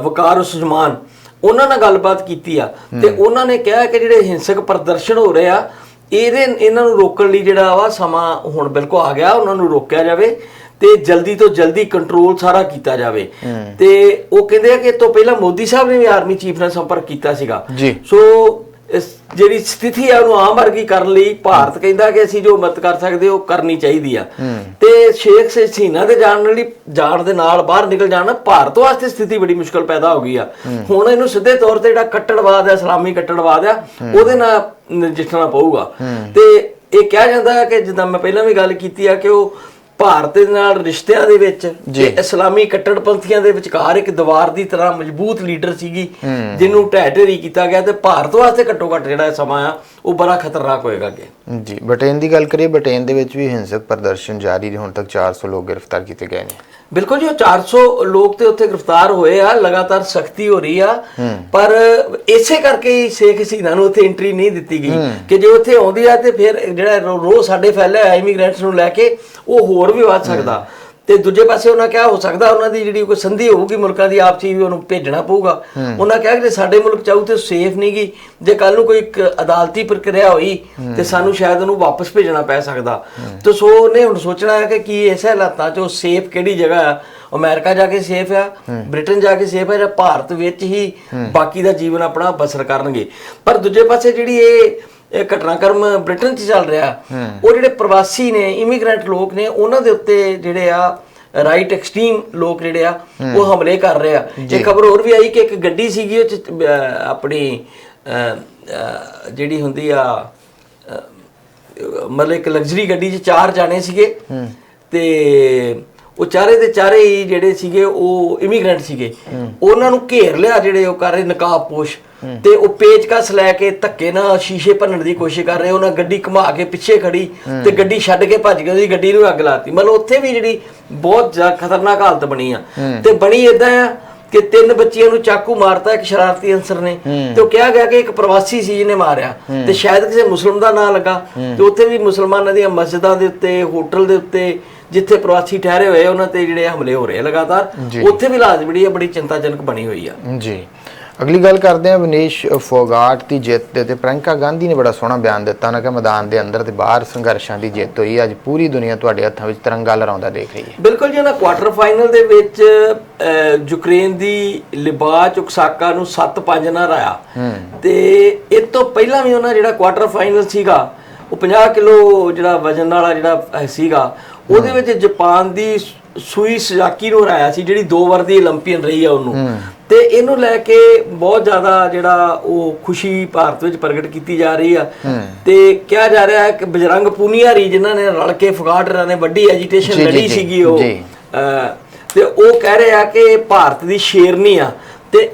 ਵਕਾਰ ਉਸਮਾਨ ਉਹਨਾਂ ਨਾਲ ਗੱਲਬਾਤ ਕੀਤੀ ਆ। ਤੇ ਉਹਨਾਂ ਨੇ ਕਿਹਾ ਕਿ ਜਿਹੜੇ ਹਿੰਸਕ ਪ੍ਰਦਰਸ਼ਨ ਹੋ ਰਹੇ ਆ ਇਹਦੇ ਇਹਨਾਂ ਨੂੰ ਰੋਕਣ ਲਈ ਜਿਹੜਾ ਵਾ ਸਮਾਂ ਹੁਣ ਬਿਲਕੁਲ ਆ ਗਿਆ ਉਹਨਾਂ ਨੂੰ ਰੋਕਿਆ ਜਾਵੇ ਤੇ ਜਲਦੀ ਤੋਂ ਜਲਦੀ ਕੰਟਰੋਲ ਸਾਰਾ ਕੀਤਾ ਜਾਵੇ। ਤੇ ਉਹ ਕਹਿੰਦੇ ਆ ਕਿ ਤੋਂ ਪਹਿਲਾਂ ਮੋਦੀ ਸਾਹਿਬ ਨੇ ਵੀ ਆਰਮੀ ਚੀਫ ਨਾਲ ਸੰਪਰਕ ਕੀਤਾ ਸੀਗਾ। ਸੋ ਜਿਹੜੀ ਸਥਿਤੀ ਆ ਉਹਨੂੰ ਆਮ ਵਰਗੀ ਕਰਨ ਲਈ ਭਾਰਤ ਕਹਿੰਦਾ ਕਿ ਅਸੀਂ ਜੋ ਮਦਦ ਕਰ ਸਕਦੇ ਉਹ ਕਰਨੀ ਚਾਹੀਦੀ ਆ। ਤੇ ਸ਼ੇਖ ਹਸੀਨਾ ਦੇ ਜਾਣ ਲਈ ਜਾਣ ਦੇ ਨਾਲ ਬਾਹਰ ਨਿਕਲ ਜਾਣਾ ਭਾਰਤ ਵਾਸਤੇ ਸਥਿਤੀ ਬੜੀ ਮੁਸ਼ਕਲ ਪੈਦਾ ਹੋ ਗਈ ਆ। ਹੁਣ ਇਹਨੂੰ ਸਿੱਧੇ ਤੌਰ ਤੇ ਜਿਹੜਾ ਕੱਟੜਵਾਦ ਹੈ ਇਸਲਾਮੀ ਕੱਟੜਵਾਦ ਆ ਉਹਦੇ ਨਾਲ ਨਜਿੱਠਣਾ ਪਊਗਾ। ਤੇ ਇਹ ਕਿਹਾ ਜਾਂਦਾ ਕਿ ਜਿੱਦਾਂ ਮੈਂ ਪਹਿਲਾਂ ਵੀ ਗੱਲ ਕੀਤੀ ਆ ਕਿ ਉਹ ਭਾਰਤ ਦੇ ਨਾਲ ਰਿਸ਼ਤਿਆਂ ਦੇ ਵਿੱਚ ਜੀ। ਤੇ ਇਸਲਾਮੀ ਕੱਟੜਪੰਥੀਆਂ ਦੇ ਵਿਚਕਾਰ ਇੱਕ ਦੀਵਾਰ ਦੀ ਤਰ੍ਹਾਂ ਮਜ਼ਬੂਤ ਲੀਡਰ ਸੀਗੀ ਜਿਹਨੂੰ ਢਹਿ ਢੇਰੀ ਕੀਤਾ ਗਿਆ ਤੇ ਭਾਰਤ ਵਾਸਤੇ ਘੱਟੋ ਘੱਟ ਜਿਹੜਾ ਸਮਾਂ ਆ ਉਹ ਬੜਾ ਖਤਰਨਾਕ ਹੋਏਗਾ ਅੱਗੇ। ਜੀ ਬਟੇਨ ਦੀ ਗੱਲ ਕਰੀਏ ਬਟੇਨ ਦੇ ਵਿੱਚ ਵੀ ਹਿੰਸਕ ਪ੍ਰਦਰਸ਼ਨ ਜਾਰੀ ਨੇ ਹੁਣ ਤੱਕ 400 ਲੋਕ ਗ੍ਰਿਫਤਾਰ ਕੀਤੇ ਗਏ ਨੇ। ਬਿਲਕੁਲ ਜੀ ਉਹ 400 ਲੋਕ ਤੇ ਉੱਥੇ ਗ੍ਰਿਫਤਾਰ ਹੋਏ ਆ ਲਗਾਤਾਰ ਸਖਤੀ ਹੋ ਰਹੀ ਆ। ਪਰ ਇਸੇ ਕਰਕੇ ਹੀ ਸ਼ੇਖ ਹਸੀਨਾ ਨੂੰ ਉੱਥੇ ਐਂਟਰੀ ਨਹੀਂ ਦਿੱਤੀ ਗਈ। ਕਿ ਜੇ ਉੱਥੇ ਆਉਂਦੀ ਆ ਤੇ ਫਿਰ ਜਿਹੜਾ ਰੋ- ਸਾਡੇ ਫੈਲਿਆ ਇਮੀਗ੍ਰੈਂਟਸ ਨੂੰ ਲੈ ਕੇ ਉਹ ਹੋਰ ਵੀ ਵੱਧ ਸਕਦਾ। ਤੇ ਦੂਜੇ ਪਾਸੇ ਉਹਨਾਂ ਕਿਹਾ ਹੋ ਸਕਦਾ ਉਹਨਾਂ ਦੀ ਜਿਹੜੀ ਕੋਈ ਸੰਧੀ ਹੋਊਗੀ ਮੁਲਕਾਂ ਦੀ ਆਪਸੀ ਵੀ ਉਹਨੂੰ ਭੇਜਣਾ ਪਊਗਾ। ਉਹਨਾਂ ਕਿਹਾ ਕਿ ਸਾਡੇ ਮੁਲਕ ਚਾਹੂ ਤੇ ਸੇਫ ਨਹੀਂਗੀ ਜੇ ਕੱਲ ਨੂੰ ਕੋਈ ਇੱਕ ਅਦਾਲਤੀ ਪ੍ਰਕਿਰਿਆ ਹੋਈ ਤੇ ਸਾਨੂੰ ਸ਼ਾਇਦ ਉਹਨੂੰ ਵਾਪਸ ਭੇਜਣਾ ਪੈ ਸਕਦਾ। ਤੇ ਸੋ ਉਹਨੇ ਹੁਣ ਸੋਚਣਾ ਹੈ ਕਿ ਕੀ ਐਸੇ ਹਾਲਾਤਾਂ 'ਚ ਉਹ ਸੇਫ ਕਿਹੜੀ ਜਗ੍ਹਾ ਆ ਅਮਰੀਕਾ ਜਾ ਕੇ ਸੇਫ ਆ ਬ੍ਰਿਟਨ ਜਾ ਕੇ ਸੇਫ ਆ ਜਾਂ ਭਾਰਤ ਵਿੱਚ ਹੀ। ਬਾਕੀ ਦਾ ਜੀਵਨ ਆਪਣਾ ਬਸਰ ਕਰਨਗੇ। ਪਰ ਦੂਜੇ ਪਾਸੇ ਜਿਹੜੀ ਇਹ ਇਹ ਘਟਨਾਕ੍ਰਮ ਬ੍ਰਿਟਨ 'ਚ ਚੱਲ ਰਿਹਾ। ਉਹ ਜਿਹੜੇ ਪ੍ਰਵਾਸੀ ਨੇ ਇਮੀਗ੍ਰੈਂਟ ਲੋਕ ਨੇ ਉਹਨਾਂ ਦੇ ਉੱਤੇ ਜਿਹੜੇ ਆ ਰਾਈਟ ਐਕਸਟ੍ਰੀਮ ਲੋਕ ਜਿਹੜੇ ਆ ਉਹ ਹਮਲੇ ਕਰ ਰਹੇ ਆ। ਇਹ ਖਬਰ ਹੋਰ ਵੀ ਆਈ ਕਿ ਇੱਕ ਗੱਡੀ ਸੀਗੀ ਉਹ 'ਚ ਆਪਣੀ ਜਿਹੜੀ ਹੁੰਦੀ ਆ ਮਤਲਬ ਇੱਕ ਲਗਜ਼ਰੀ ਗੱਡੀ 'ਚ ਚਾਰ ਜਾਣੇ ਸੀਗੇ। ਤੇ ਉਹ ਚਾਰੇ ਦੇ ਚਾਰੇ ਹੀ ਜਿਹੜੇ ਸੀਗੇ ਉਹ ਇਮੀਗ੍ਰੈਂਟ ਸੀਗੇ। ਉਹਨਾਂ ਨੂੰ ਘੇਰ ਲਿਆ ਜਿਹੜੇ ਉਹ ਕਰ ਰਹੇ ਨਕਾਬਪੋਸ਼ ਤੇ ਉਹ ਪੇਚਕਸ ਲੈ ਕੇ ਧੱਕੇ ਨਾਲ ਸ਼ੀਸ਼ੇ ਭੰਨਣ ਦੀ ਕੋਸ਼ਿਸ਼ ਕਰ ਰਹੇ ਉਹਨਾਂ ਗੱਡੀ ਘੁਮਾ ਕੇ ਪਿੱਛੇ ਖੜੀ ਤੇ ਗੱਡੀ ਛੱਡ ਕੇ ਭੱਜ ਗਏ ਉਹਦੀ ਗੱਡੀ ਨੂੰ ਅੱਗ ਲਾਤੀ ਮਤਲਬ ਉੱਥੇ ਵੀ ਜਿਹੜੀ ਬਹੁਤ ਜ਼ਿਆਦਾ ਖਤਰਨਾਕ ਹਾਲਤ ਬਣੀ ਆ। ਤੇ ਬਣੀ ਇਦਾਂ ਆ ਕਿ ਤਿੰਨ ਬੱਚੀਆਂ ਨੂੰ ਚਾਕੂ ਮਾਰਤਾ ਇੱਕ ਸ਼ਰਾਰਤੀ ਅਨਸਰ ਨੇ। ਤੇ ਉਹ ਕਿਹਾ ਗਿਆ ਕਿ ਇੱਕ ਪ੍ਰਵਾਸੀ ਸੀ ਜਿਹਨੇ ਮਾਰਿਆ। ਤੇ ਸ਼ਾਇਦ ਕਿਸੇ ਮੁਸਲਮਾਨ ਦਾ ਨਾਂ ਲੱਗਾ। ਤੇ ਉੱਥੇ ਵੀ ਮੁਸਲਮਾਨਾਂ ਦੀਆਂ ਮਸਜਿਦਾਂ ਦੇ ਉੱਤੇ ਹੋਟਲ ਦੇ ਉੱਤੇ ਜਿੱਥੇ ਪ੍ਰਵਾਸੀ ਠਹਿਰੇ ਹੋਏ ਉਹਨਾਂ ਤੇ ਜਿਹੜੇ ਹਮਲੇ ਹੋ ਰਹੇ ਲਗਾਤਾਰ ਉੱਥੇ ਵੀ ਹਾਲਾਤ ਜਿਹੜੀ ਬੜੀ ਚਿੰਤਾਜਨਕ ਬਣੀ ਹੋਈ ਆ। ਜੀ। ਅਗਲੀ ਗੱਲ ਕਰਦੇ ਹਾਂ ਵਿਨੇਸ਼ ਫੋਗਾਟ ਦੀ ਜਿੱਤ ਦੇ ਤੇ ਪ੍ਰਿਯੰਕਾ ਗਾਂਧੀ ਨੇ ਬੜਾ ਸੋਹਣਾ ਬਿਆਨ ਦਿੱਤਾ ਉਹਨਾਂ ਕਿ ਮੈਦਾਨ ਦੇ ਅੰਦਰ ਤੇ ਬਾਹਰ ਸੰਘਰਸ਼ਾਂ ਦੀ ਜਿੱਤ ਹੋਈ ਅੱਜ ਪੂਰੀ ਦੁਨੀਆ ਤੁਹਾਡੇ ਹੱਥਾਂ ਵਿੱਚ ਤਿਰੰਗਾ ਲਹਿਰਾਉਂਦਾ ਦੇਖ ਰਹੀ ਹੈ। ਬਿਲਕੁਲ ਜੀ ਉਹਨਾਂ ਕੁਆਟਰ ਫਾਈਨਲ ਦੇ ਵਿੱਚ ਯੂਕਰੇਨ ਦੀ ਲਿਬਾ ਚੁਕਸਾਕਾ ਨੂੰ 7-5 ਨਾਲ ਹਰਾਇਆ। ਤੇ ਇਸ ਤੋਂ ਪਹਿਲਾਂ ਵੀ ਉਹਨਾਂ ਜਿਹੜਾ ਕੁਆਟਰ ਫਾਈਨਲ ਸੀਗਾ ਉਹ 50 ਕਿਲੋ ਜਿਹੜਾ ਵਜਨ ਵਾਲਾ ਜਿਹੜਾ ਸੀਗਾ ਉਹਦੇ ਵਿੱਚ ਜਾਪਾਨ ਦੀ ਸੂਈ ਸਜ਼ਾਕੀ ਨੂੰ ਹਰਾਇਆ ਸੀ ਜਿਹੜੀ ਦੋ ਵਾਰ ਦੀ 올림픽ਨ ਰਹੀ ਆ ਉਹਨੂੰ। ਤੇ ਇਹਨੂੰ ਲੈ ਕੇ ਬਹੁਤ ਜ਼ਿਆਦਾ ਜਿਹੜਾ ਉਹ ਖੁਸ਼ੀ ਭਾਰਤ ਵਿੱਚ ਪ੍ਰਗਟ ਕੀਤੀ ਜਾ ਰਹੀ ਆ। ਤੇ ਕਿਹਾ ਜਾ ਰਿਹਾ ਕਿ ਬਜਰੰਗ ਪੂਨੀਆਰੀ ਜਿਨ੍ਹਾਂ ਨੇ ਰਲ ਕੇ ਫਗਾਟਰਾਂ ਨੇ ਵੱਡੀ ਐਜੀਟੇਸ਼ਨ ਲੜੀ ਸੀਗੀ ਉਹ ਤੇ ਉਹ ਕਹਿ ਰਿਹਾ ਕਿ ਭਾਰਤ ਦੀ ਸ਼ੇਰਨੀ ਆ। ਤੇ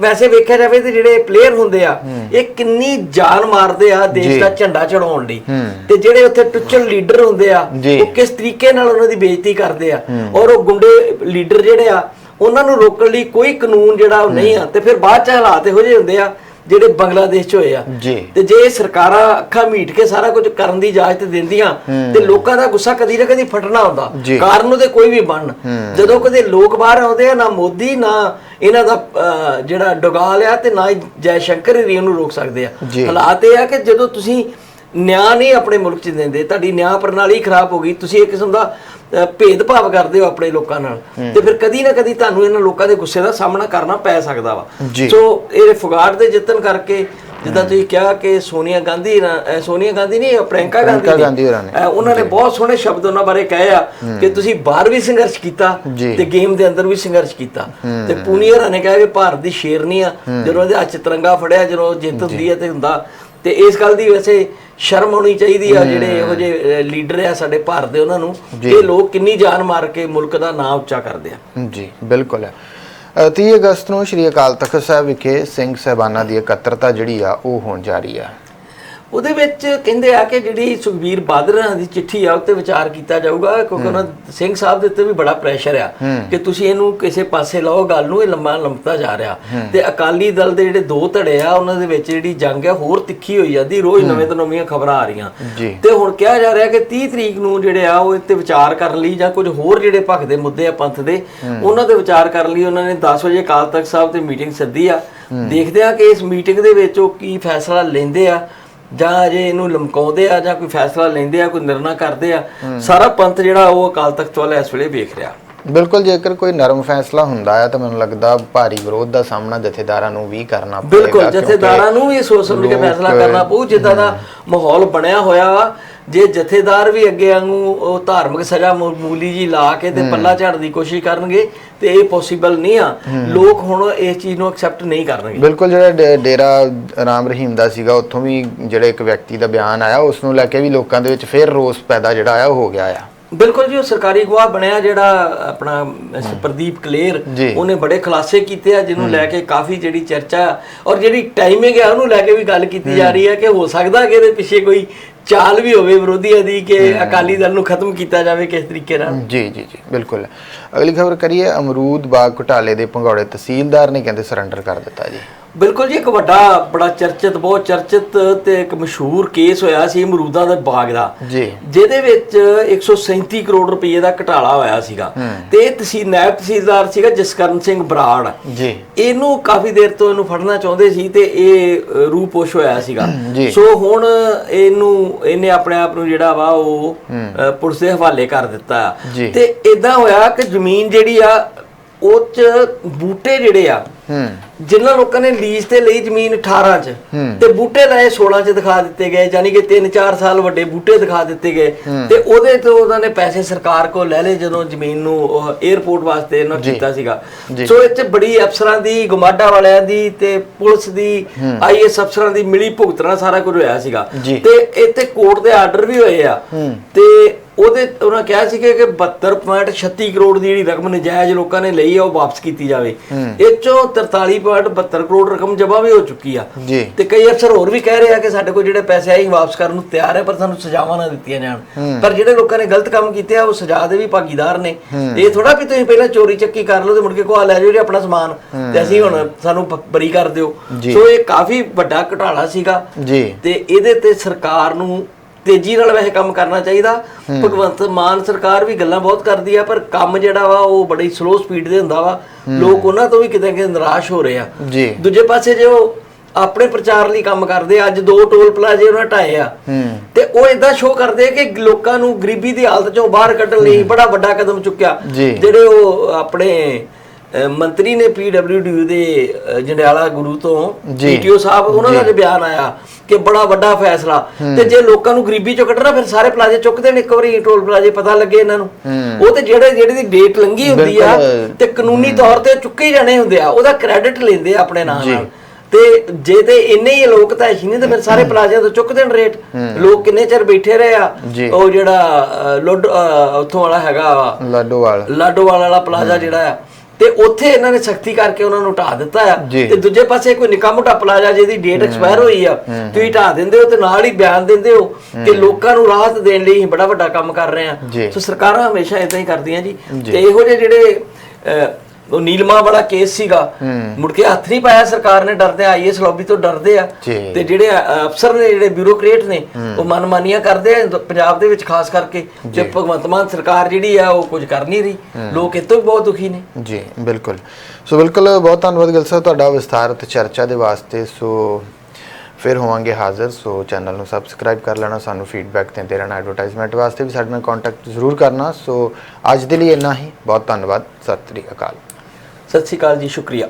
ਵੈਸੇ ਵੇਖਿਆ ਜਾਵੇ ਤੇ ਜਿਹੜੇ ਪਲੇਅਰ ਹੁੰਦੇ ਆ ਇਹ ਕਿੰਨੀ ਜਾਨ ਮਾਰਦੇ ਆ। ਦੇਸ਼ ਦਾ ਝੰਡਾ ਚੜਾਉਣ ਲਈ। ਤੇ ਜਿਹੜੇ ਉੱਥੇ ਟੁੱਚਲ ਲੀਡਰ ਹੁੰਦੇ ਆ। ਉਹ ਕਿਸ ਤਰੀਕੇ ਨਾਲ ਉਹਨਾਂ ਦੀ ਬੇਇੱਜ਼ਤੀ ਕਰਦੇ ਆ ਔਰ ਉਹ ਗੁੰਡੇ ਲੀਡਰ ਜਿਹੜੇ ਆ ਉਹਨਾਂ ਨੂੰ ਰੋਕਣ ਲਈ ਕੋਈ ਕਾਨੂੰਨ ਜਿਹੜਾ ਉਹ ਨਹੀਂ ਆ ਤੇ ਫਿਰ ਬਾਅਦ ਚ ਹਾਲਾਤ ਇਹੋ ਜਿਹੇ ਹੁੰਦੇ ਆ ਜਿਹੜੇ ਬੰਗਲਾਦੇਸ਼ ਚ ਹੋਏ ਆ। ਤੇ ਜੇ ਸਰਕਾਰਾਂ ਅੱਖਾਂ ਮੀਟ ਕੇ ਸਾਰਾ ਕੁਝ ਕਰਨ ਦੀ ਇਜਾਜ਼ਤ ਦਿੰਦੀਆਂ ਤੇ ਲੋਕਾਂ ਦਾ ਗੁੱਸਾ ਕਦੀ ਨਾ ਕਦੀ ਫਟਣਾ ਹੁੰਦਾ। ਕਾਰਨ ਉਹਦੇ ਕੋਈ ਵੀ ਬਣ ਜਦੋਂ ਕਦੇ ਲੋਕ ਬਾਹਰ ਆਉਂਦੇ ਆ ਨਾ ਮੋਦੀ ਨਾ ਇਹਨਾਂ ਦਾ ਜਿਹੜਾ ਡੋਗਾਲ ਆ ਤੇ ਨਾ ਹੀ ਜੈ ਸ਼ੰਕਰ ਹੀ ਉਹਨੂੰ ਰੋਕ ਸਕਦੇ ਆ। ਹਾਲਾਤ ਇਹ ਆ ਕਿ ਜਦੋਂ ਤੁਸੀਂ ਨਿਆਂ ਨਹੀਂ ਆਪਣੇ ਮੁਲਕ 'ਚ ਦਿੰਦੇ ਤੁਹਾਡੀ ਨਿਆਂ ਪ੍ਰਣਾਲੀ ਖਰਾਬ ਹੋ ਗਈ ਤੁਸੀਂ ਇੱਕ ਕਿਸਮ ਦਾ ਭੇਦਭਾਵ ਕਰਦੇ ਹੋ ਆਪਣੇ ਲੋਕਾਂ ਨਾਲ ਤੇ ਫਿਰ ਕਦੀ ਨਾ ਕਦੀ ਤੁਹਾਨੂੰ ਇਹਨਾਂ ਲੋਕਾਂ ਦੇ ਗੁੱਸੇ ਦਾ ਸਾਹਮਣਾ ਕਰਨਾ ਪੈ ਸਕਦਾ ਵਾ। ਸੋ ਇਹ ਫੁਗਾੜ ਦੇ ਜਿੱਤਨ ਕਰਕੇ ਜਿੱਦਾਂ ਤੁਸੀਂ ਕਿਹਾ ਕਿ ਸੋਨੀਆ ਗਾਂਧੀ ਸੋਨੀਆ ਗਾਂਧੀ ਨਹੀਂ ਪ੍ਰਿਯੰਕਾ ਗਾਂਧੀ ਹੋਰਾਂ ਨੇ। ਉਹਨਾਂ ਨੇ ਬਹੁਤ ਸੋਹਣੇ ਸ਼ਬਦ ਉਹਨਾਂ ਬਾਰੇ ਕਹੇ ਆ ਕਿ ਤੁਸੀਂ ਬਾਹਰ ਵੀ ਸੰਘਰਸ਼ ਕੀਤਾ। ਤੇ ਗੇਮ ਦੇ ਅੰਦਰ ਵੀ ਸੰਘਰਸ਼ ਕੀਤਾ। ਤੇ ਪੂਨੀਅਰ ਨੇ ਕਿਹਾ ਕਿ ਭਾਰਤ ਦੀ ਸ਼ੇਰਨੀ ਆ ਜਦੋਂ ਉਹਦੇ ਹੱਥ ਤਿਰੰਗਾ ਫੜਿਆ ਜਦੋਂ ਜਿੱਤ ਹੁੰਦੀ ਹੈ ਤੇ ਹੁੰਦਾ। ਤੇ ਇਸ ਗੱਲ ਦੀ ਵੈਸੇ ਸ਼ਰਮ ਆਉਣੀ ਚਾਹੀਦੀ ਆ ਜਿਹੜੇ ਇਹੋ ਜਿਹੇ ਲੀਡਰ ਆ ਸਾਡੇ ਭਾਰਤ ਦੇ ਉਹਨਾਂ ਨੂੰ। ਇਹ ਲੋਕ ਕਿੰਨੀ ਜਾਨ ਮਾਰ ਕੇ ਮੁਲਕ ਦਾ ਨਾਂ ਉੱਚਾ ਕਰਦੇ ਆ। ਜੀ ਬਿਲਕੁਲ ਹੈ 30 ਅਗਸਤ ਨੂੰ ਸ਼੍ਰੀ ਅਕਾਲ ਤਖਤ ਸਾਹਿਬ ਵਿਖੇ ਸਿੰਘ ਸਹਿਬਾਨਾਂ ਦੀ ਇਕੱਤਰਤਾ ਜਿਹੜੀ ਆ, ਉਹ ਹੋਣ ਜਾ ਰਹੀ ਆ। ਉਹਦੇ ਵਿੱਚ ਕਹਿੰਦੇ ਆ ਕਿ ਜਿਹੜੀ ਸੁਖਬੀਰ ਬਾਦਲ ਦੀ ਚਿੱਠੀ ਆ ਉੱਤੇ ਵਿਚਾਰ ਕੀਤਾ ਜਾਊਗਾ ਕਿਉਂਕਿ ਉਹਨਾਂ ਸਿੰਘ ਸਾਹਿਬ ਦੇ ਉੱਤੇ ਵੀ ਬੜਾ ਪ੍ਰੈਸ਼ਰ ਆ ਕਿ ਤੁਸੀਂ ਇਹਨੂੰ ਕਿਸੇ ਪਾਸੇ ਲਾਓ ਗੱਲ ਨੂੰ ਇਹ ਲੰਮਾ ਲੰਮਤਾ ਜਾ ਰਿਹਾ। ਤੇ ਅਕਾਲੀ ਦਲ ਦੇ ਜਿਹੜੇ ਦੋ ਧੜੇ ਆ ਉਹਨਾਂ ਦੇ ਵਿੱਚ ਜਿਹੜੀ ਜੰਗ ਆ ਹੋਰ ਤਿੱਖੀ ਹੋਈ ਜਾਂਦੀ ਰੋਜ਼ ਨਵੇਂ ਤੋਂ ਨਵੀਆਂ ਖਬਰਾਂ ਆ ਰਹੀਆਂ। ਤੇ ਹੁਣ ਕਿਹਾ ਜਾ ਰਿਹਾ ਕਿ 30 ਤਰੀਕ ਨੂੰ ਜਿਹੜੇ ਆ ਉਹ ਇੱਥੇ ਵਿਚਾਰ ਕਰਨ ਲਈ ਜਾਂ ਕੁਝ ਹੋਰ ਜਿਹੜੇ ਭਖ ਦੇ ਮੁੱਦੇ ਆ ਪੰਥ ਦੇ ਉਹਨਾਂ ਤੇ ਵਿਚਾਰ ਕਰਨ ਲਈ ਉਹਨਾਂ ਨੇ 10 ਵਜੇ ਅਕਾਲ ਤਖਤ ਸਾਹਿਬ ਤੇ ਮੀਟਿੰਗ ਸੱਦੀ ਆ। ਦੇਖਦੇ ਆ ਕਿ ਇਸ ਮੀਟਿੰਗ ਦੇ ਵਿੱਚ ਉਹ ਕੀ ਫੈਸਲਾ ਲੈਂਦੇ ਆ। ਜਾਂ ਅਜੇ ਇਹਨੂੰ ਲਮਕਾਉਂਦੇ ਆ ਜਾਂ ਕੋਈ ਫੈਸਲਾ ਲੈਂਦੇ ਆ ਕੋਈ ਨਿਰਣਾ ਕਰਦੇ ਆ ਸਾਰਾ ਪੰਥ ਜਿਹੜਾ ਉਹ ਅਕਾਲ ਤਖਤ ਵੱਲ ਇਸ ਵੇਲੇ ਵੇਖ ਰਿਹਾ। ਬਿਲਕੁਲ ਜੇਕਰ ਕੋਈ ਨਰਮ ਫੈਸਲਾ ਹੁੰਦਾ ਹੈ ਤਾਂ ਮੈਨੂੰ ਲੱਗਦਾ ਭਾਰੀ ਵਿਰੋਧ ਦਾ ਸਾਹਮਣਾ ਜਥੇਦਾਰਾਂ ਨੂੰ ਵੀ ਕਰਨਾ ਪਏਗਾ ਬਿਲਕੁਲ ਜਥੇਦਾਰਾਂ ਨੂੰ ਵੀ ਸੋਚ ਸਮਝ ਕੇ ਫੈਸਲਾ ਕਰਨਾ ਪਊ ਜਿੱਦਾਂ ਦਾ ਮਾਹੌਲ ਬਣਿਆ ਹੋਇਆ ਵਾ। ਜੇ ਜਥੇਦਾਰ ਵੀ ਅੱਗੇ ਵਾਂਗੂ ਉਹ ਧਾਰਮਿਕ ਸਜ਼ਾ ਮੂਲੀ ਜੀ ਲਾ ਕੇ ਤੇ ਪੱਲਾ ਝਾੜਨ ਦੀ ਕੋਸ਼ਿਸ਼ ਕਰਨਗੇ ਤੇ ਇਹ ਪੋਸੀਬਲ ਨਹੀਂ ਆ। ਲੋਕ ਹੁਣ ਇਸ ਚੀਜ਼ ਨੂੰ ਐਕਸੈਪਟ ਨਹੀਂ ਕਰਨਗੇ। ਬਿਲਕੁਲ ਜਿਹੜਾ ਡੇਰਾ ਰਾਮ ਰਹੀਮ ਦਾ ਸੀਗਾ ਉੱਥੋਂ ਵੀ ਜਿਹੜੇ ਇੱਕ ਵਿਅਕਤੀ ਦਾ ਬਿਆਨ ਆਇਆ ਉਸ ਨੂੰ ਲੈ ਕੇ ਵੀ ਲੋਕਾਂ ਦੇ ਵਿੱਚ ਫੇਰ ਰੋਸ ਪੈਦਾ ਜਿਹੜਾ ਆਇਆ ਉਹ ਹੋ ਗਿਆ ਆ। ਬਿਲਕੁਲ ਜੀ ਉਹ ਸਰਕਾਰੀ ਗਵਾਹ ਬਣਿਆ ਜਿਹੜਾ ਆਪਣਾ ਪ੍ਰਦੀਪ ਕਲੇਰ। ਉਹਨੇ ਬੜੇ ਖੁਲਾਸੇ ਕੀਤੇ ਆ ਜਿਹਨੂੰ ਲੈ ਕੇ ਕਾਫੀ ਜਿਹੜੀ ਚਰਚਾ ਔਰ ਜਿਹੜੀ ਟਾਈਮਿੰਗ ਹੈ ਉਹਨੂੰ ਲੈ ਕੇ ਵੀ ਗੱਲ ਕੀਤੀ ਜਾ ਰਹੀ ਹੈ ਕਿ ਹੋ ਸਕਦਾ ਕਿ ਇਹਦੇ ਪਿੱਛੇ ਕੋਈ ਚਾਲ ਵੀ ਹੋਵੇ ਵਿਰੋਧੀਆਂ ਦੀ ਕਿ ਅਕਾਲੀ ਦਲ ਨੂੰ ਖਤਮ ਕੀਤਾ ਜਾਵੇ ਕਿਸ ਤਰੀਕੇ ਨਾਲ? ਜੀ ਜੀ ਜੀ ਬਿਲਕੁਲ। ਅਗਲੀ ਖਬਰ ਕਰੀਏ ਅਮਰੂਦ ਬਾਗ ਘੁਟਾਲੇ ਦੇ ਭੰਗੌੜੇ ਤਹਿਸੀਲਦਾਰ ਨੇ ਕਹਿੰਦੇ ਸਰੈਂਡਰ ਕਰ ਦਿੱਤਾ ਜੀ। ਬਿਲਕੁਲ ਜੀ ਇੱਕ ਵੱਡਾ ਬੜਾ ਚਰਚਿਤ ਬਹੁਤ ਚਰਚਿਤ ਤੇ ਇੱਕ ਮਸ਼ਹੂਰ ਕੇਸ ਹੋਇਆ ਸੀ ਅਮਰੂਦਾਂ ਦੇ ਬਾਗ ਦਾ। ਜੀ। ਜਿਹਦੇ ਵਿੱਚ 137 ਕਰੋੜ ਰੁਪਏ ਦਾ ਘਟਾਲਾ ਹੋਇਆ ਸੀਗਾ। ਤੇ ਇਹ ਤਹਿਸੀਲ ਨਾਇਬ ਤਹਿਸੀਲਦਾਰ ਸੀਗਾ ਜਸਕਰਨ ਸਿੰਘ ਬਰਾੜ। ਜੀ। ਇਹਨੂੰ ਕਾਫੀ ਦੇਰ ਤੋਂ ਇਹਨੂੰ ਫੜਨਾ ਚਾਹੁੰਦੇ ਸੀ ਤੇ ਇਹ ਰੂਪੋਸ਼ ਹੋਇਆ ਸੀਗਾ। ਸੋ ਹੁਣ ਇਹਨੂੰ ਇਹਨੇ ਆਪਣੇ ਆਪ ਨੂੰ ਜਿਹੜਾ ਵਾ ਉਹ ਪੁਲਿਸ ਦੇ ਹਵਾਲੇ ਕਰ ਦਿੱਤਾ। ਤੇ ਇਦਾਂ ਹੋਇਆ ਕਿ ਜ਼ਮੀਨ ਜਿਹੜੀ ਆ ਉਹ ਚ ਬੂਟੇ ਜਿਹੜੇ ਆ ਜਿਨ੍ਹਾਂ ਲੋਕਾਂ ਨੇ ਲੀਜ਼ ਤੇ ਲਈ ਜ਼ਮੀਨ 18 ਚ ਤੇ ਬੂਟੇ ਲਾਏ 16 ਚ ਦਿਖਾ ਦਿੱਤੇ ਗਏ ਯਾਨੀ ਕਿ 3-4 ਸਾਲ ਵੱਡੇ ਬੂਟੇ ਦਿਖਾ ਦਿੱਤੇ ਗਏ। ਤੇ ਉਹਦੇ ਤੋਂ ਉਹਨਾਂ ਨੇ ਪੈਸੇ ਸਰਕਾਰ ਕੋਲ ਲੈ ਲਏ ਜਦੋਂ ਜ਼ਮੀਨ ਨੂੰ 에어ਪੋਰਟ ਵਾਸਤੇ ਇਹਨਾਂ। ਕੀਤਾ ਸੀਗਾ। ਸੋ ਇੱਥੇ ਬੜੀ ਅਫਸਰਾਂ ਦੀ ਗਮਾਡਾ ਵਾਲਿਆਂ ਦੀ ਤੇ ਪੁਲਿਸ ਦੀ ਆਈਐਸ ਅਫਸਰਾਂ ਦੀ ਮਿਲੀ ਭੁਗਤ ਨਾਲ ਸਾਰਾ ਕੁਝ ਹੋਇਆ ਸੀਗਾ। ਤੇ ਇੱਥੇ ਕੋਰਟ ਦੇ ਆਰਡਰ ਵੀ ਹੋਏ ਆ। ਤੇ ਉਹਦੇ ਉਹਨਾਂ ਕਿਹਾ ਸੀ ਕਿ 72.36 ਕਰੋੜ ਦੀ ਜਿਹੜੀ ਰਕਮ ਨਜਾਇਜ਼ ਲੋਕਾਂ ਨੇ ਲਈ ਆ ਉਹ ਵਾਪਸ ਕੀਤੀ ਜਾਵੇ। ਇਹ ਚੋਂ 43.72 ਕਰੋੜ ਰਕਮ ਜਮ੍ਹਾਂ ਵੀ ਹੋ ਚੁੱਕੀ ਆ। ਜੀ। ਤੇ ਕਈ ਅਫਸਰ ਹੋਰ ਵੀ ਕਹਿ ਰਹੇ ਆ ਕਿ ਸਾਡੇ ਕੋਲ ਜਿਹੜੇ ਪੈਸੇ ਆਏ ਵਾਪਸ ਕਰਨ ਨੂੰ ਤਿਆਰ ਹੈ ਪਰ ਸਾਨੂੰ ਸਜ਼ਾਵਾਂ ਨਾ ਦਿੱਤੀਆਂ ਜਾਣ। ਪਰ ਜਿਹੜੇ ਲੋਕਾਂ ਨੇ ਗਲਤ ਕੰਮ ਕੀਤੇ ਆ ਉਹ ਸਜ਼ਾ ਦੇ ਵੀ ਭਾਗੀਦਾਰ ਨੇ। ਇਹ ਥੋੜਾ ਵੀ ਤੁਸੀਂ ਪਹਿਲਾਂ ਚੋਰੀ ਚੱਕੀ ਕਰ ਲਓ ਤੇ ਮੁੜ ਕੇ ਕੋਲ ਲੈ ਜਾਓ ਜੀ ਆਪਣਾ ਸਮਾਨ। ਤੇ ਅਸੀਂ ਹੁਣ ਸਾਨੂੰ ਬਰੀ ਕਰ ਦਿਓ। ਸੋ ਇਹ ਕਾਫੀ ਵੱਡਾ ਘਟਾਲਾ ਸੀਗਾ। ਜੀ। ਤੇ ਇਹਦੇ ਤੇ ਸਰਕਾਰ ਨੂੰ ਤੇਜ਼ੀ ਨਾਲ ਵੈਸੇ ਕੰਮ ਕਰਨਾ ਚਾਹੀਦਾ। ਭਗਵੰਤ ਮਾਨ ਸਰਕਾਰ ਵੀ ਗੱਲਾਂ ਬਹੁਤ ਕਰਦੀ ਆ ਪਰ ਕੰਮ ਜਿਹੜਾ ਵਾ ਉਹ ਬੜੀ ਸਲੋ ਸਪੀਡ ਦੇ ਹੁੰਦਾ ਵਾ। ਲੋਕ ਉਹਨਾਂ ਤੋਂ ਵੀ ਕਿਤੇ ਕਿਤੇ ਨਿਰਾਸ਼ ਹੋ ਰਹੇ ਆ। ਦੂਜੇ ਪਾਸੇ ਜੇ ਉਹ ਆਪਣੇ ਪ੍ਰਚਾਰ ਲਈ ਕੰਮ ਕਰਦੇ ਅੱਜ ਦੋ ਟੋਲ ਪਲਾਜ਼ੇ ਉਹਨਾਂ ਢਾਏ ਆ। ਤੇ ਉਹ ਇਦਾਂ ਸ਼ੋਅ ਕਰਦੇ ਆ ਕਿ ਲੋਕਾਂ ਨੂੰ ਗਰੀਬੀ ਦੀ ਹਾਲਤ ਚੋਂ ਬਾਹਰ ਕੱਢਣ ਲਈ ਬੜਾ ਵੱਡਾ ਕਦਮ ਚੁੱਕਿਆ। ਜਿਹੜੇ ਉਹ ਆਪਣੇ ਮੰਤਰੀ ਨੇ ਪੀਡਬਲਯੂਡੀ ਦੇ ਜੰਡਿਆਲਾ ਗੁਰੂ ਤੋਂ। ਪੀਟੀਓ ਸਾਹਿਬ ਉਹਨਾਂ ਦਾ ਜੇ। ਬਿਆਨ ਆਇਆ ਕਿ ਬੜਾ ਵੱਡਾ ਫੈਸਲਾ। ਤੇ ਜੇ ਲੋਕਾਂ ਨੂੰ ਗਰੀਬੀ ਚੋਂ ਕੱਢਣਾ ਫਿਰ ਸਾਰੇ ਪਲਾਜ਼ੇ ਚੁੱਕ ਦੇਣ ਇੱਕ ਵਾਰੀ ਟੋਲ ਪਲਾਜ਼ੇ ਪਤਾ ਲੱਗੇ ਇਹਨਾਂ ਨੂੰ। ਉਹ ਤੇ ਜਿਹੜੇ ਜਿਹੜੇ ਦੀ ਡੇਟ ਲੰਘੀ ਹੁੰਦੀ ਆ। ਤੇ ਕਾਨੂੰਨੀ ਤੌਰ ਤੇ ਚੁੱਕੇ ਹੀ ਜਾਣੇ ਹੁੰਦੇ ਆ ਉਹਦਾ ਕ੍ਰੈਡਿਟ ਲੈਂਦੇ ਆ ਆਪਣੇ ਨਾਂ ਨਾਲ। ਤੇ ਜੇ ਤੇ ਇੰਨੇ ਹੀ ਲੋਕ ਤਾਂ ਹੀ ਨਹੀਂ ਤੇ ਫਿਰ ਸਾਰੇ ਪਲਾਜ਼ਿਆਂ ਤੋਂ ਚੁੱਕ ਦੇਣ ਰੇਟ ਲੋਕ ਕਿੰਨੇ ਚਿਰ ਬੈਠੇ ਰਹੇ ਆ। ਉਹ ਜਿਹੜਾ ਲੁੱਡ ਉੱਥੋਂ ਵਾਲਾ ਹੈਗਾ ਲਾਡੋਵਾਲ। ਲਾਡੋਵਾਲ ਵਾਲਾ ਪਲਾਜ਼ਾ ਜਿਹੜਾ ਆ ਤੇ ਉੱਥੇ ਇਹਨਾਂ ਨੇ ਸਖਤੀ ਕਰਕੇ ਉਹਨਾਂ ਨੂੰ ਢਾ ਦਿੱਤਾ ਆ। ਤੇ ਦੂਜੇ ਪਾਸੇ ਕੋਈ ਨਿੱਕਾ ਮੋਟਾ ਪਲਾਜ਼ਾ ਜਿਹਦੀ ਡੇਟ ਐਕਸਪਾਇਰ ਹੋਈ ਆ ਤੁਸੀਂ ਢਾ ਦਿੰਦੇ ਹੋ ਤੇ ਨਾਲ ਹੀ ਬਿਆਨ ਦਿੰਦੇ ਹੋ ਕਿ ਲੋਕਾਂ ਨੂੰ ਰਾਹਤ ਦੇਣ ਲਈ ਬੜਾ ਵੱਡਾ ਕੰਮ ਕਰ ਰਹੇ। ਹਾਂ। ਸੋ ਸਰਕਾਰਾਂ ਹਮੇਸ਼ਾ ਇਦਾਂ ਹੀ ਕਰਦੀਆਂ ਜੀ। ਤੇ ਇਹੋ ਜਿਹੇ ਜਿਹੜੇ ਉਹ ਨੀਲਮਾ ਵਾਲਾ ਕੇਸ ਸੀਗਾ। ਮੁੜ ਕੇ ਹੱਥ ਨਹੀਂ ਪਾਇਆ ਸਰਕਾਰ ਨੇ ਡਰਦੇ ਆਈਐਸ ਲੌਬੀ ਤੋਂ ਡਰਦੇ ਆ। ਤੇ ਜਿਹੜੇ ਅਫਸਰ ਨੇ ਜਿਹੜੇ ਬਿਊਰੋਕਰੇਟ ਨੇ ਉਹ ਮਨਮਾਨੀਆਂ ਕਰਦੇ ਆ ਪੰਜਾਬ ਦੇ ਵਿੱਚ ਖਾਸ ਕਰਕੇ। ਜੇ। ਭਗਵੰਤ ਮਾਨ ਸਰਕਾਰ ਜਿਹੜੀ ਆ ਉਹ ਕੁਝ ਕਰ ਨਹੀਂ ਰਹੀ। ਲੋਕ ਇਹ ਤੋਂ ਵੀ ਬਹੁਤ ਦੁਖੀ ਨੇ। ਜੀ ਬਿਲਕੁਲ। ਸੋ ਬਿਲਕੁਲ ਬਹੁਤ ਧੰਨਵਾਦ ਗਿਲ ਸਾਹਿਬ ਤੁਹਾਡਾ ਵਿਸਥਾਰਤ ਚਰਚਾ ਦੇ ਵਾਸਤੇ। ਸੋ ਫਿਰ ਹੋਵਾਂਗੇ ਹਾਜ਼ਰ। ਸੋ ਚੈਨਲ ਨੂੰ ਸਬਸਕ੍ਰਾਈਬ ਕਰ ਲੈਣਾ ਸਾਨੂੰ ਫੀਡਬੈਕ ਦਿੰਦੇ ਰਹਿਣਾ ਐਡਵਰਟਾਈਜ਼ਮੈਂਟ ਵਾਸਤੇ ਵੀ ਸਾਡੇ ਨਾਲ ਕੰਟੈਕਟ ਜ਼ਰੂਰ ਕਰਨਾ। ਸੋ ਅੱਜ ਦੇ ਲਈ ਇੰਨਾ ਹੀ। ਬਹੁਤ ਧੰਨਵਾਦ। ਸਤਿ ਸ੍ਰੀ ਅਕਾਲ। ਸਤਿ ਸ਼੍ਰੀ ਅਕਾਲ ਜੀ ਸ਼ੁਕਰੀਆ।